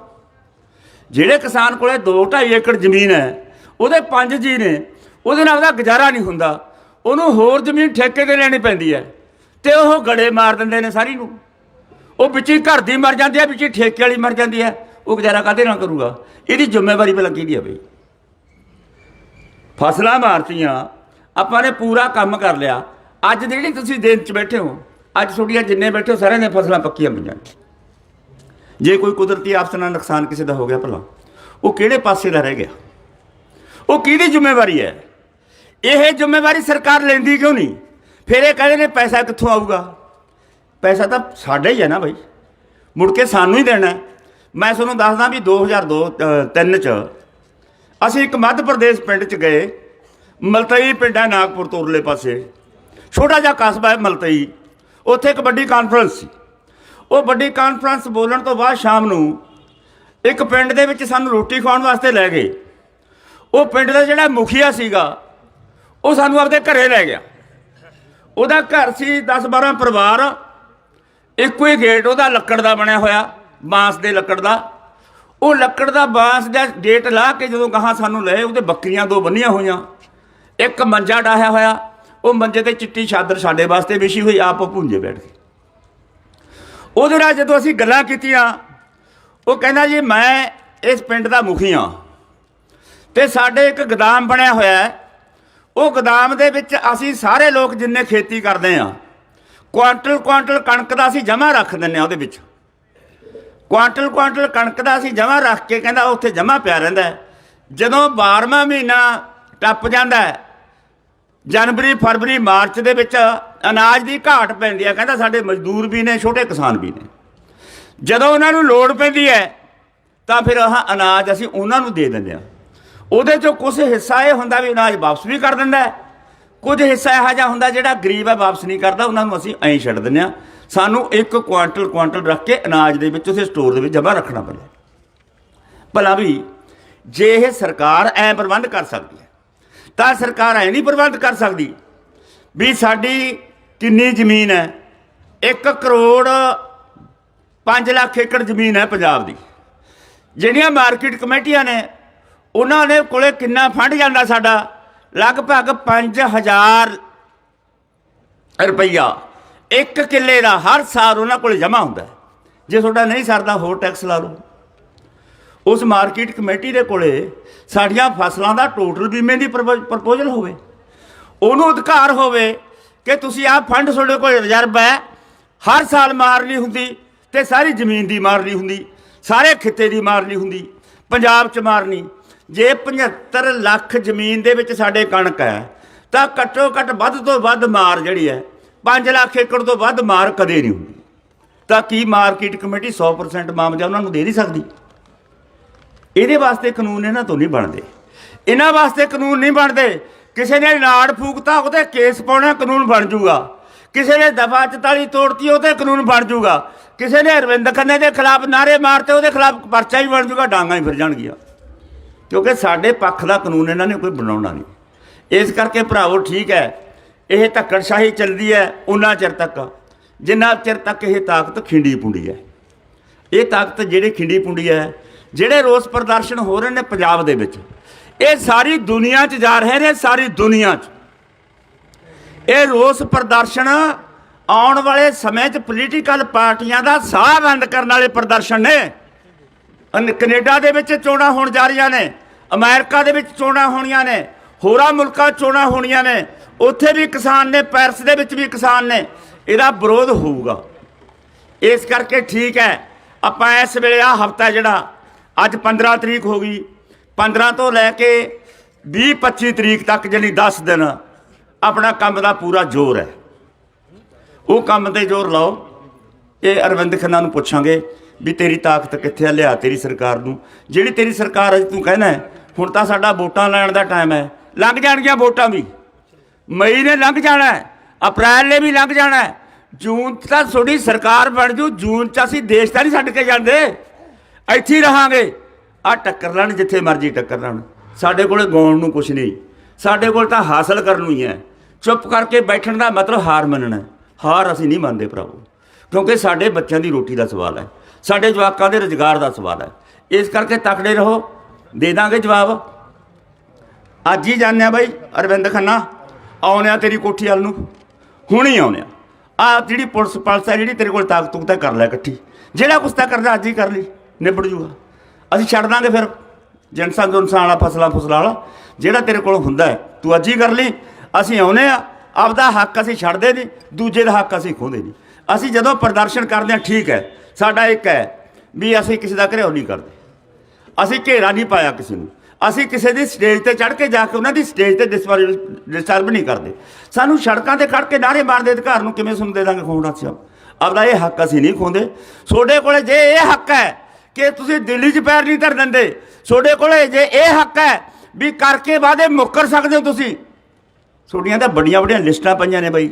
ਜਿਹੜੇ ਕਿਸਾਨ ਕੋਲੇ 2.5 ਏਕੜ ਜ਼ਮੀਨ ਹੈ ਉਹਦੇ ਪੰਜ ਜੀ ਨੇ, ਉਹਦੇ ਨਾਲ ਉਹਦਾ ਗੁਜ਼ਾਰਾ ਨਹੀਂ ਹੁੰਦਾ। ਉਹਨੂੰ ਹੋਰ ਜ਼ਮੀਨ ਠੇਕੇ ਤੇ ਲੈਣੀ ਪੈਂਦੀ ਹੈ ਤੇ ਉਹ ਗੜੇ ਮਾਰ ਦਿੰਦੇ ਨੇ ਸਾਰੀ ਨੂੰ। ਉਹ ਵਿੱਚ ਹੀ ਘਰ ਦੀ ਮਰ ਜਾਂਦੀ ਹੈ, ਵਿੱਚ ਹੀ ਠੇਕੇ ਵਾਲੀ ਮਰ ਜਾਂਦੀ ਹੈ। ਉਹ ਗੁਜ਼ਾਰਾ ਕਾਹਦੇ ਨਾਲ ਕਰੂਗਾ? ਇਹਦੀ ਜ਼ਿੰਮੇਵਾਰੀ ਵੀ ਲੱਗੀ ਦੀ ਆ ਬਈ। ਫਸਲਾਂ ਮਾਰਤੀਆਂ, ਆਪਾਂ ਨੇ ਪੂਰਾ ਕੰਮ ਕਰ ਲਿਆ। ਅੱਜ ਜਿਹੜੀ ਤੁਸੀਂ ਦਿਨ 'ਚ ਬੈਠੇ ਹੋ, ਅੱਜ ਤੁਹਾਡੀਆਂ ਜਿੰਨੇ ਬੈਠੇ ਹੋ, ਸਾਰਿਆਂ ਦੀਆਂ ਫਸਲਾਂ ਪੱਕੀਆਂ ਪਈਆਂ ਜੇ ਕੋਈ ਕੁਦਰਤੀ ਆਫਤ ਨਾਲ ਨੁਕਸਾਨ ਕਿਸੇ ਦਾ ਹੋ ਗਿਆ ਭਲਾ, ਉਹ ਕਿਹੜੇ ਪਾਸੇ ਦਾ ਰਹਿ ਗਿਆ? ਉਹ ਕਿਹਦੀ ਜ਼ਿੰਮੇਵਾਰੀ ਹੈ? ਇਹ ਜ਼ਿੰਮੇਵਾਰੀ ਸਰਕਾਰ ਲੈਂਦੀ ਕਿਉਂ ਨਹੀਂ? ਫਿਰ ਇਹ ਕਹਿੰਦੇ ਨੇ ਪੈਸਾ ਕਿੱਥੋਂ ਆਊਗਾ? ਪੈਸਾ ਤਾਂ ਸਾਡਾ ਹੀ ਹੈ ਨਾ ਭਾਈ ਮੁੜ ਕੇ ਸਾਨੂੰ ਹੀ ਦੇਣਾ ਮੈਂ ਤੁਹਾਨੂੰ ਦੱਸਦਾ ਵੀ 2002 3 ਚ ਅਸੀਂ ਇੱਕ ਮੱਧ ਪ੍ਰਦੇਸ਼ ਪਿੰਡ ਚ ਗਏ, ਮਲਤਈ ਪਿੰਡ ਹੈ ਨਾਗਪੁਰ ਤੋਂ ਉਰਲੇ ਪਾਸੇ। ਛੋਟਾ ਜਿਹਾ ਕਸਬਾ ਹੈ ਮਲਤਈ। ਉੱਥੇ ਇੱਕ ਵੱਡੀ ਕਾਨਫਰੰਸ ਸੀ। ਉਹ ਵੱਡੀ ਕਾਨਫਰੰਸ ਬੋਲਣ ਤੋਂ ਬਾਅਦ ਸ਼ਾਮ ਨੂੰ ਇੱਕ ਪਿੰਡ ਦੇ ਵਿੱਚ ਸਾਨੂੰ ਰੋਟੀ ਖਾਣ ਵਾਸਤੇ ਲੈ ਗਏ। ਉਹ ਪਿੰਡ ਦਾ ਜਿਹੜਾ ਮੁਖੀਆ ਸੀਗਾ, ਉਹ ਸਾਨੂੰ ਆਪਦੇ ਘਰੇ ਲੈ ਗਿਆ। ਉਹਦਾ ਘਰ ਸੀ 10 12 ਪਰਿਵਾਰ, ਇੱਕੋ ਹੀ ਗੇਟ ਉਹਦਾ ਲੱਕੜ ਦਾ ਬਣਿਆ ਹੋਇਆ, ਬਾਂਸ ਦੇ ਲੱਕੜ ਦਾ। ਉਹ ਲੱਕੜ ਦਾ ਬਾਂਸ ਦਾ ਗੇਟ ਲਾ ਕੇ ਜਦੋਂ ਗਾਹਾਂ ਸਾਨੂੰ ਲਏ, ਉਹਦੇ ਬੱਕਰੀਆਂ ਦੋ ਬੰਨੀਆਂ ਹੋਈਆਂ। ਇੱਕ ਮੰਜਾ ਡਾਹਿਆ ਹੋਇਆ, ਉਹ ਮੰਜੇ ਤੇ ਚਿੱਟੀ ਚਾਦਰ ਸਾਡੇ ਵਾਸਤੇ ਵਿਛੀ ਹੋਈ, ਆਪ ਭੁੰਜੇ ਬੈਠ ਗਏ। ਉਹਦੇ ਨਾਲ ਜਦੋਂ ਅਸੀਂ ਗੱਲਾਂ ਕੀਤੀਆਂ, ਉਹ ਕਹਿੰਦਾ ਜੀ, ਮੈਂ ਇਸ ਪਿੰਡ ਦਾ ਮੁਖੀ ਹਾਂ। ਤੇ ਸਾਡੇ ਇੱਕ ਗਦਾਮ ਬਣਿਆ ਹੋਇਆ ਹੈ। ਉਹ ਗਦਾਮ ਦੇ ਵਿੱਚ ਅਸੀਂ ਸਾਰੇ ਲੋਕ ਜਿੰਨੇ ਖੇਤੀ ਕਰਦੇ ਆ ਕੁਆਂਟਲ ਕੁਆਂਟਲ ਕਣਕ ਦਾ ਅਸੀਂ ਜਮ੍ਹਾਂ ਰੱਖ ਦਿੰਨੇ ਆ ਉਹਦੇ ਵਿੱਚ। ਕੁਆਂਟਲ ਕੁਆਂਟਲ ਕਣਕ ਦਾ ਅਸੀਂ ਜਮ੍ਹਾਂ ਰੱਖ ਕੇ ਕਹਿੰਦਾ ਉੱਥੇ ਜਮ੍ਹਾਂ ਪਿਆ ਰਹਿੰਦਾ ਜਦੋਂ 12ਵਾਂ ਮਹੀਨਾ ਟੱਪ ਜਾਂਦਾ ਜਨਵਰੀ, ਫਰਵਰੀ, ਮਾਰਚ ਦੇ ਵਿੱਚ ਅਨਾਜ ਦੀ ਘਾਟ ਪੈਂਦੀ ਹੈ, ਕਹਿੰਦਾ ਸਾਡੇ ਮਜ਼ਦੂਰ ਵੀ ਨੇ, ਛੋਟੇ ਕਿਸਾਨ ਵੀ ਨੇ। ਜਦੋਂ ਉਹਨਾਂ ਨੂੰ ਲੋੜ ਪੈਂਦੀ ਹੈ, ਤਾਂ ਫਿਰ ਆਹ ਅਨਾਜ ਅਸੀਂ ਉਹਨਾਂ ਨੂੰ ਦੇ ਦਿੰਦੇ ਆ ਉਹਦੇ ਚੋਂ ਕੁਝ ਹਿੱਸਾ ਇਹ ਹੁੰਦਾ ਵੀ ਅਨਾਜ ਵਾਪਸ ਵੀ ਕਰ ਦਿੰਦਾ ਕੁਝ ਹਿੱਸਾ ਇਹੋ ਜਿਹਾ ਹੁੰਦਾ ਜਿਹੜਾ ਗਰੀਬ ਹੈ ਵਾਪਸ ਨਹੀਂ ਕਰਦਾ, ਉਹਨਾਂ ਨੂੰ ਅਸੀਂ ਐਂ ਛੱਡ ਦਿੰਦੇ ਆ ਸਾਨੂੰ ਇੱਕ ਕੁਆਂਟਲ ਕੁਆਂਟਲ ਰੱਖ ਕੇ ਅਨਾਜ ਦੇ ਵਿੱਚ, ਉਸੇ ਸਟੋਰ ਦੇ ਵਿੱਚ ਜਮ੍ਹਾਂ ਰੱਖਣਾ ਪੈਂਦਾ ਭਲਾ ਵੀ ਜੇ ਇਹ ਸਰਕਾਰ ਐ ਪ੍ਰਬੰਧ ਕਰ ਸਕਦੀ ਹੈ, ਤਾਂ ਸਰਕਾਰ ਐ ਨਹੀਂ ਪ੍ਰਬੰਧ ਕਰ ਸਕਦੀ ਵੀ ਸਾਡੀ ਕਿੰਨੀ ਜ਼ਮੀਨ ਹੈ। 1 ਕਰੋੜ 5 ਲੱਖ ਏਕੜ ਜ਼ਮੀਨ ਹੈ ਪੰਜਾਬ ਦੀ। ਜਿਹੜੀਆਂ ਮਾਰਕੀਟ ਕਮੇਟੀਆਂ ਨੇ ਉਹਨਾਂ ਨੇ ਕੋਲੇ ਕਿੰਨਾ ਫੰਡ ਜਾਂਦਾ ਸਾਡਾ? ਲਗਭਗ 5000 ਰੁਪਈਆ। ਇੱਕ ਕਿੱਲੇ ਦਾ ਹਰ ਸਾਲ ਉਹਨਾਂ ਕੋਲ ਜਮ੍ਹਾਂ ਹੁੰਦਾ ਜੇ ਤੁਹਾਡਾ ਨਹੀਂ ਸਰਦਾ, ਹੋਰ ਟੈਕਸ ਲਾ ਲਓ। ਉਸ ਮਾਰਕੀਟ ਕਮੇਟੀ ਦੇ ਕੋਲੇ ਸਾਡੀਆਂ ਫਸਲਾਂ ਦਾ ਟੋਟਲ ਬੀਮੇ ਦੀ ਪ੍ਰਪੋਜ਼ਲ ਹੋਵੇ। ਉਹਨੂੰ ਅਧਿਕਾਰ ਹੋਵੇ ਕਿ ਤੁਸੀਂ ਆਹ ਫੰਡ ਤੁਹਾਡੇ ਕੋਲ ਰਿਜ਼ਰਵ ਹੈ। ਹਰ ਸਾਲ ਮਾਰਨੀ ਹੁੰਦੀ ਤੇ ਸਾਰੀ ਜ਼ਮੀਨ ਦੀ ਮਾਰਨੀ ਹੁੰਦੀ। ਸਾਰੇ ਖਿੱਤੇ ਦੀ ਮਾਰਨੀ ਹੁੰਦੀ। ਪੰਜਾਬ 'ਚ ਮਾਰਨੀ ਜੇ 75 ਲੱਖ ਜ਼ਮੀਨ ਦੇ ਵਿੱਚ ਸਾਡੇ ਕਣਕ ਹੈ, ਤਾਂ ਘੱਟੋ ਘੱਟ ਵੱਧ ਤੋਂ ਵੱਧ ਮਾਰ ਜਿਹੜੀ ਹੈ 5 ਲੱਖ ਏਕੜ ਤੋਂ ਵੱਧ ਮਾਰ ਕਦੇ ਨਹੀਂ ਹੁੰਦੀ। ਤਾਂ ਕੀ ਮਾਰਕੀਟ ਕਮੇਟੀ 100% ਮਾਮਜਾ ਉਹਨਾਂ ਨੂੰ ਦੇ ਨਹੀਂ ਸਕਦੀ? ਇਹਦੇ ਵਾਸਤੇ ਕਾਨੂੰਨ ਇਹਨਾਂ ਤੋਂ ਨਹੀਂ ਬਣਦੇ। ਇਹਨਾਂ ਵਾਸਤੇ ਕਾਨੂੰਨ ਨਹੀਂ ਬਣਦੇ। ਕਿਸੇ ਨੇ ਨਾੜ ਫੂਕਤਾ, ਉਹਦੇ ਕੇਸ ਪਾਉਣਾ ਕਾਨੂੰਨ ਬਣ ਜੂਗਾ ਕਿਸੇ ਨੇ ਦਫਾ 44 ਤੋੜਤੀ, ਉਹਦੇ ਕਾਨੂੰਨ ਬਣ ਜੂਗਾ ਕਿਸੇ ਨੇ ਅਰਵਿੰਦ ਖੰਨੇ ਦੇ ਖਿਲਾਫ ਨਾਰੇ ਮਾਰਤੇ, ਉਹਦੇ ਖਿਲਾਫ ਪਰਚਾ ਹੀ ਬਣ ਜੂਗਾ ਡਾਂਗਾ ਹੀ ਫਿਰ ਜਾਣਗੀਆਂ। ਕਿਉਂਕਿ ਸਾਡੇ ਪੱਖ ਦਾ ਕਾਨੂੰਨ ਇਹਨਾਂ ਨੇ ਕੋਈ ਬਣਾਉਣਾ ਨਹੀਂ। ਇਸ ਕਰਕੇ ਭਰਾਵੋ ਠੀਕ ਹੈ, ਇਹ ਧੱਕੜਸ਼ਾਹੀ ਚੱਲਦੀ ਹੈ ਉਹਨਾਂ ਚਿਰ ਤੱਕ। ਜਿੰਨਾ ਚਿਰ ਤੱਕ ਇਹ ਤਾਕਤ ਖਿੰਡੀ ਪੁੰਡੀ ਹੈ। ਇਹ ਤਾਕਤ ਜਿਹੜੇ ਖਿੰਡੀ ਪੁੰਡੀ ਹੈ, ਜਿਹੜੇ ਰੋਸ ਪ੍ਰਦਰਸ਼ਨ ਹੋ ਰਹੇ ਨੇ ਪੰਜਾਬ ਦੇ ਵਿੱਚ, ਇਹ ਸਾਰੀ ਦੁਨੀਆ 'ਚ ਜਾ ਰਹੇ ਨੇ, ਸਾਰੀ ਦੁਨੀਆ 'ਚ। ਇਹ ਰੋਸ ਪ੍ਰਦਰਸ਼ਨ ਆਉਣ ਵਾਲੇ ਸਮੇਂ 'ਚ ਪੋਲੀਟੀਕਲ ਪਾਰਟੀਆਂ ਦਾ ਸਾਹ ਬੰਦ ਕਰਨ ਵਾਲੇ ਪ੍ਰਦਰਸ਼ਨ ਨੇ। ਅਨ- ਕੈਨੇਡਾ ਦੇ ਵਿੱਚ ਚੋਣਾਂ ਹੋਣ ਜਾ ਰਹੀਆਂ ਨੇ। ਅਮਰੀਕਾ ਦੇ ਵਿੱਚ ਚੋਣਾਂ ਹੋਣੀਆਂ ਨੇ, ਹੋਰਾਂ ਮੁਲਕਾਂ ਚੋਣਾਂ ਹੋਣੀਆਂ ਨੇ, ਉੱਥੇ ਵੀ ਕਿਸਾਨ ਨੇ, ਪੈਰਿਸ ਦੇ ਵਿੱਚ ਵੀ ਕਿਸਾਨ ਨੇ, ਇਹਦਾ ਵਿਰੋਧ ਹੋਊਗਾ। ਇਸ ਕਰਕੇ ਠੀਕ ਹੈ, ਆਪਾਂ ਇਸ ਵੇਲੇ ਆ ਹਫਤਾ ਜਿਹੜਾ ਅੱਜ 15 ਤਰੀਕ ਹੋ ਗਈ 15 ਤੋਂ ਲੈ ਕੇ 20 25 ਤਰੀਕ ਤੱਕ ਜਿਹੜੀ 10 ਦਿਨ ਆਪਣਾ ਕੰਮ ਦਾ ਪੂਰਾ ਜ਼ੋਰ ਹੈ। ਉਹ ਕੰਮ ਤੇ ਜ਼ੋਰ ਲਾਓ। ਇਹ ਅਰਵਿੰਦ ਖੰਨਾ ਨੂੰ ਪੁੱਛਾਂਗੇ ਵੀ ਤੇਰੀ ਤਾਕਤ ਕਿੱਥੇ ਆ, ਲਿਆ ਤੇਰੀ ਸਰਕਾਰ ਨੂੰ। ਜਿਹੜੀ ਤੇਰੀ ਸਰਕਾਰ ਅੱਜ ਤੂੰ ਕਹਿਣਾ ਹੁਣ ਤਾਂ ਸਾਡਾ ਵੋਟਾਂ ਲੈਣ ਦਾ ਟਾਈਮ ਹੈ। ਲੰਘ ਜਾਣਗੀਆਂ ਵੋਟਾਂ ਵੀ। ਮਈ ਨੇ ਲੰਘ ਜਾਣਾ ਹੈ, ਅਪ੍ਰੈਲ ਨੇ ਵੀ ਲੰਘ ਜਾਣਾ ਹੈ। ਜੂਨ 'ਚ ਤਾਂ ਤੁਹਾਡੀ ਸਰਕਾਰ ਬਣ ਜੂ, ਜੂਨ ਚ ਅਸੀਂ ਦੇਸ਼ ਤਾਂ ਨਹੀਂ ਛੱਡ ਕੇ ਜਾਂਦੇ। ਇੱਥੇ ਹੀ ਰਹਾਂਗੇ। ਆ ਟੱਕਰ ਲੈਣ, ਜਿੱਥੇ ਮਰਜ਼ੀ ਟੱਕਰ ਲੈਣ। ਸਾਡੇ ਕੋਲ ਗਾਉਣ ਨੂੰ ਕੁਝ ਨਹੀਂ। ਸਾਡੇ ਕੋਲ ਤਾਂ ਹਾਸਲ ਕਰਨ ਨੂੰ ਹੀ ਹੈ। ਚੁੱਪ ਕਰਕੇ ਬੈਠਣ ਦਾ ਮਤਲਬ ਹਾਰ ਮੰਨਣਾ ਹਾਰ ਅਸੀਂ ਨਹੀਂ ਮੰਨਦੇ ਭਰਾਵੋ। ਕਿਉਂਕਿ ਸਾਡੇ ਬੱਚਿਆਂ ਦੀ ਰੋਟੀ ਦਾ ਸਵਾਲ ਹੈ। ਸਾਡੇ ਜਵਾਕਾਂ ਦੇ ਰੁਜ਼ਗਾਰ ਦਾ ਸਵਾਲ ਹੈ। ਇਸ ਕਰਕੇ ਤਕੜੇ ਰਹੋ। ਦੇ ਦਾਂਗੇ ਜਵਾਬ। ਅੱਜ ਹੀ ਜਾਣਿਆ ਬਾਈ, ਅਰਵਿੰਦ ਖੰਨਾ ਆਉਣੇ ਆ ਤੇਰੀ ਕੋਠੀ ਵਾਲ ਨੂੰ। ਹੁਣ ਹੀ ਆਉਣੇ ਆ ਆ ਜਿਹੜੀ ਪੁਲਿਸ ਪਲਸ ਹੈ ਜਿਹੜੀ ਤੇਰੇ ਕੋਲ ਤਾਕਤ ਤਾਂ ਕਰ ਲੈ ਇਕੱਠੀ। ਜਿਹੜਾ ਕੁਛ ਤਾਂ ਕਰਦਾ ਅੱਜ ਹੀ ਕਰ ਲਈ, ਨਿਬੜ ਜੂਗਾ। ਅਸੀਂ ਛੱਡ ਦਾਂਗੇ ਫਿਰ ਜਨਸਾਂ ਜੁਨਸਾਂ ਵਾਲਾ ਫਸਲਾ ਫੁਸਲਾਂ ਵਾਲਾ। ਜਿਹੜਾ ਤੇਰੇ ਕੋਲ ਹੁੰਦਾ ਹੈ, ਤੂੰ ਅੱਜ ਹੀ ਕਰ ਲਈ। ਅਸੀਂ ਆਉਨੇ ਆ। ਆਪਦਾ ਹੱਕ ਅਸੀਂ ਛੱਡਦੇ ਨਹੀਂ, ਦੂਜੇ ਦਾ ਹੱਕ ਅਸੀਂ ਖੋਹਦੇ ਨਹੀਂ। ਅਸੀਂ ਜਦੋਂ ਪ੍ਰਦਰਸ਼ਨ ਕਰਦੇ ਹਾਂ, ਠੀਕ ਹੈ। ਸਾਡਾ ਇੱਕ ਹੈ ਵੀ ਅਸੀਂ ਕਿਸੇ ਦਾ ਘਰੇਓ ਨਹੀਂ ਕਰਦੇ। ਅਸੀਂ ਘੇਰਾ ਨਹੀਂ ਪਾਇਆ ਕਿਸੇ ਨੂੰ। ਅਸੀਂ ਕਿਸੇ ਦੀ ਸਟੇਜ ਤੇ ਚੜ੍ਹ ਕੇ ਜਾ ਕੇ ਉਹਨਾਂ ਦੀ ਸਟੇਜ ਤੇ ਡਿਸਟਰਬ ਨਹੀਂ ਕਰਦੇ। ਸਾਨੂੰ ਸੜਕਾਂ ਤੇ ਖੜ ਕੇ ਨਾਰੇ ਮਾਰਦੇ ਅਧਿਕਾਰ ਨੂੰ ਕਿਵੇਂ ਸੁਣ ਦੇ ਦਾਂਗੇ ਖੋਣਾ ਸੀ ਆਪਦਾ ਇਹ ਹੱਕ ਅਸੀਂ ਨਹੀਂ ਖੋਂਦੇ। ਤੁਹਾਡੇ ਕੋਲੇ ਜੇ ਇਹ ਹੱਕ ਹੈ ਕਿ ਤੁਸੀਂ ਦਿੱਲੀ 'ਚ ਪੈਰ ਨਹੀਂ ਧਰ ਦਿੰਦੇ, ਤੁਹਾਡੇ ਕੋਲੇ ਜੇ ਇਹ ਹੱਕ ਹੈ ਵੀ ਕਰਕੇ ਵਾਦੇ ਮੁੱਕਰ ਸਕਦੇ ਹੋ ਤੁਸੀਂ। ਤੁਹਾਡੀਆਂ ਤਾਂ ਵੱਡੀਆਂ ਵੱਡੀਆਂ ਲਿਸਟਾਂ ਪਈਆਂ ਨੇ ਬਾਈ,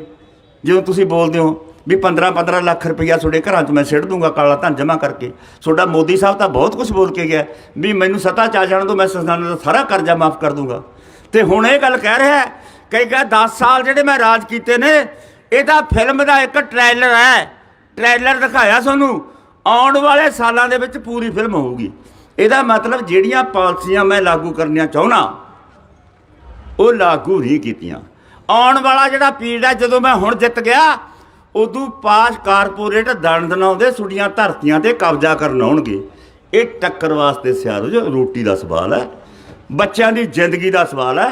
ਜਦੋਂ ਤੁਸੀਂ ਬੋਲਦੇ ਹੋ। ਵੀ 15 15 ਲੱਖ ਰੁਪਈਆ ਤੁਹਾਡੇ ਘਰਾਂ 'ਚ ਮੈਂ ਸਿੱਟ ਦੂੰਗਾ ਕਾਲਾ ਧਨ ਜਮ੍ਹਾਂ ਕਰਕੇ। ਤੁਹਾਡਾ ਮੋਦੀ ਸਾਹਿਬ ਤਾਂ ਬਹੁਤ ਕੁਝ ਬੋਲ ਕੇ ਗਿਆ। ਵੀ ਮੈਨੂੰ ਸੱਤਾ ਚ ਆ ਜਾਣ ਤੋਂ ਮੈਂ ਸੰਸਥਾਨ ਦਾ ਸਾਰਾ ਕਰਜ਼ਾ ਮਾਫ ਕਰ ਦੂੰਗਾ। ਤੇ ਹੁਣ ਇਹ ਗੱਲ ਕਹਿ ਰਿਹਾ ਹੈ ਕਿ ਕਹੇ 10 ਸਾਲ ਜਿਹੜੇ ਮੈਂ ਰਾਜ ਕੀਤੇ ਨੇ, ਇਹਦਾ ਫਿਲਮ ਦਾ ਇੱਕ ਟ੍ਰੇਲਰ ਹੈ। ਟ੍ਰੇਲਰ ਦਿਖਾਇਆ ਤੁਹਾਨੂੰ। ਆਉਣ ਵਾਲੇ ਸਾਲਾਂ ਦੇ ਵਿੱਚ ਪੂਰੀ ਫਿਲਮ ਹੋਊਗੀ। ਇਹਦਾ ਮਤਲਬ ਜਿਹੜੀਆਂ ਪਾਲਿਸੀਆਂ ਮੈਂ ਲਾਗੂ ਕਰਨੀਆਂ ਚਾਹੁੰਦਾ, ਉਹ ਲਾਗੂ ਨਹੀਂ ਕੀਤੀਆਂ। ਆਉਣ ਵਾਲਾ ਜਿਹੜਾ ਪੀੜ ਹੈ, ਜਦੋਂ ਮੈਂ ਹੁਣ ਜਿੱਤ ਗਿਆ ਉਦੋਂ ਪਾਸ ਕਾਰਪੋਰੇਟ ਦੰਡ ਦਨਾਉਂਦੇ ਸੁਡੀਆਂ ਧਰਤੀਆਂ ਤੇ ਕਬਜ਼ਾ ਕਰਨ ਆਉਣਗੇ। ਇਹ ਟੱਕਰ ਵਾਸਤੇ ਸਿਆਰੋ ਜੋ, ਰੋਟੀ ਦਾ ਸਵਾਲ ਹੈ, ਬੱਚਿਆਂ ਦੀ ਜ਼ਿੰਦਗੀ ਦਾ ਸਵਾਲ ਹੈ।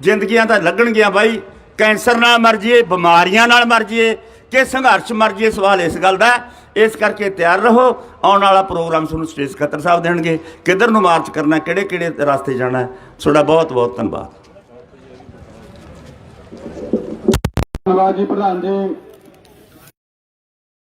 ਜ਼ਿੰਦਗੀਆਂ ਤਾਂ ਲੱਗਣਗੀਆਂ ਬਾਈ, ਕੈਂਸਰ ਨਾਲ ਮਰ ਜੀਏ ਬਿਮਾਰੀਆਂ ਨਾਲ ਮਰ ਜੀਏ ਕਿ ਸੰਘਰਸ਼ ਮਰ ਜੀਏ ਸਵਾਲ ਇਸ ਗੱਲ ਦਾ ਇਸ ਕਰਕੇ ਤਿਆਰ ਰਹੋ, ਆਉਣ ਵਾਲਾ ਪ੍ਰੋਗਰਾਮ ਤੁਹਾਨੂੰ ਸਟੇਜ ਸਕੱਤਰ ਸਾਹਿਬ ਦੇਣਗੇ। ਕਿੱਧਰ ਨੂੰ ਮਾਰਚ ਕਰਨਾ ਕਿਹੜੇ ਕਿਹੜੇ ਰਸਤੇ ਜਾਣਾ ਤੁਹਾਡਾ ਬਹੁਤ ਬਹੁਤ ਧੰਨਵਾਦ। ਧੰਨਵਾਦ ਜੀ ਪ੍ਰਧਾਨ ਜੀ।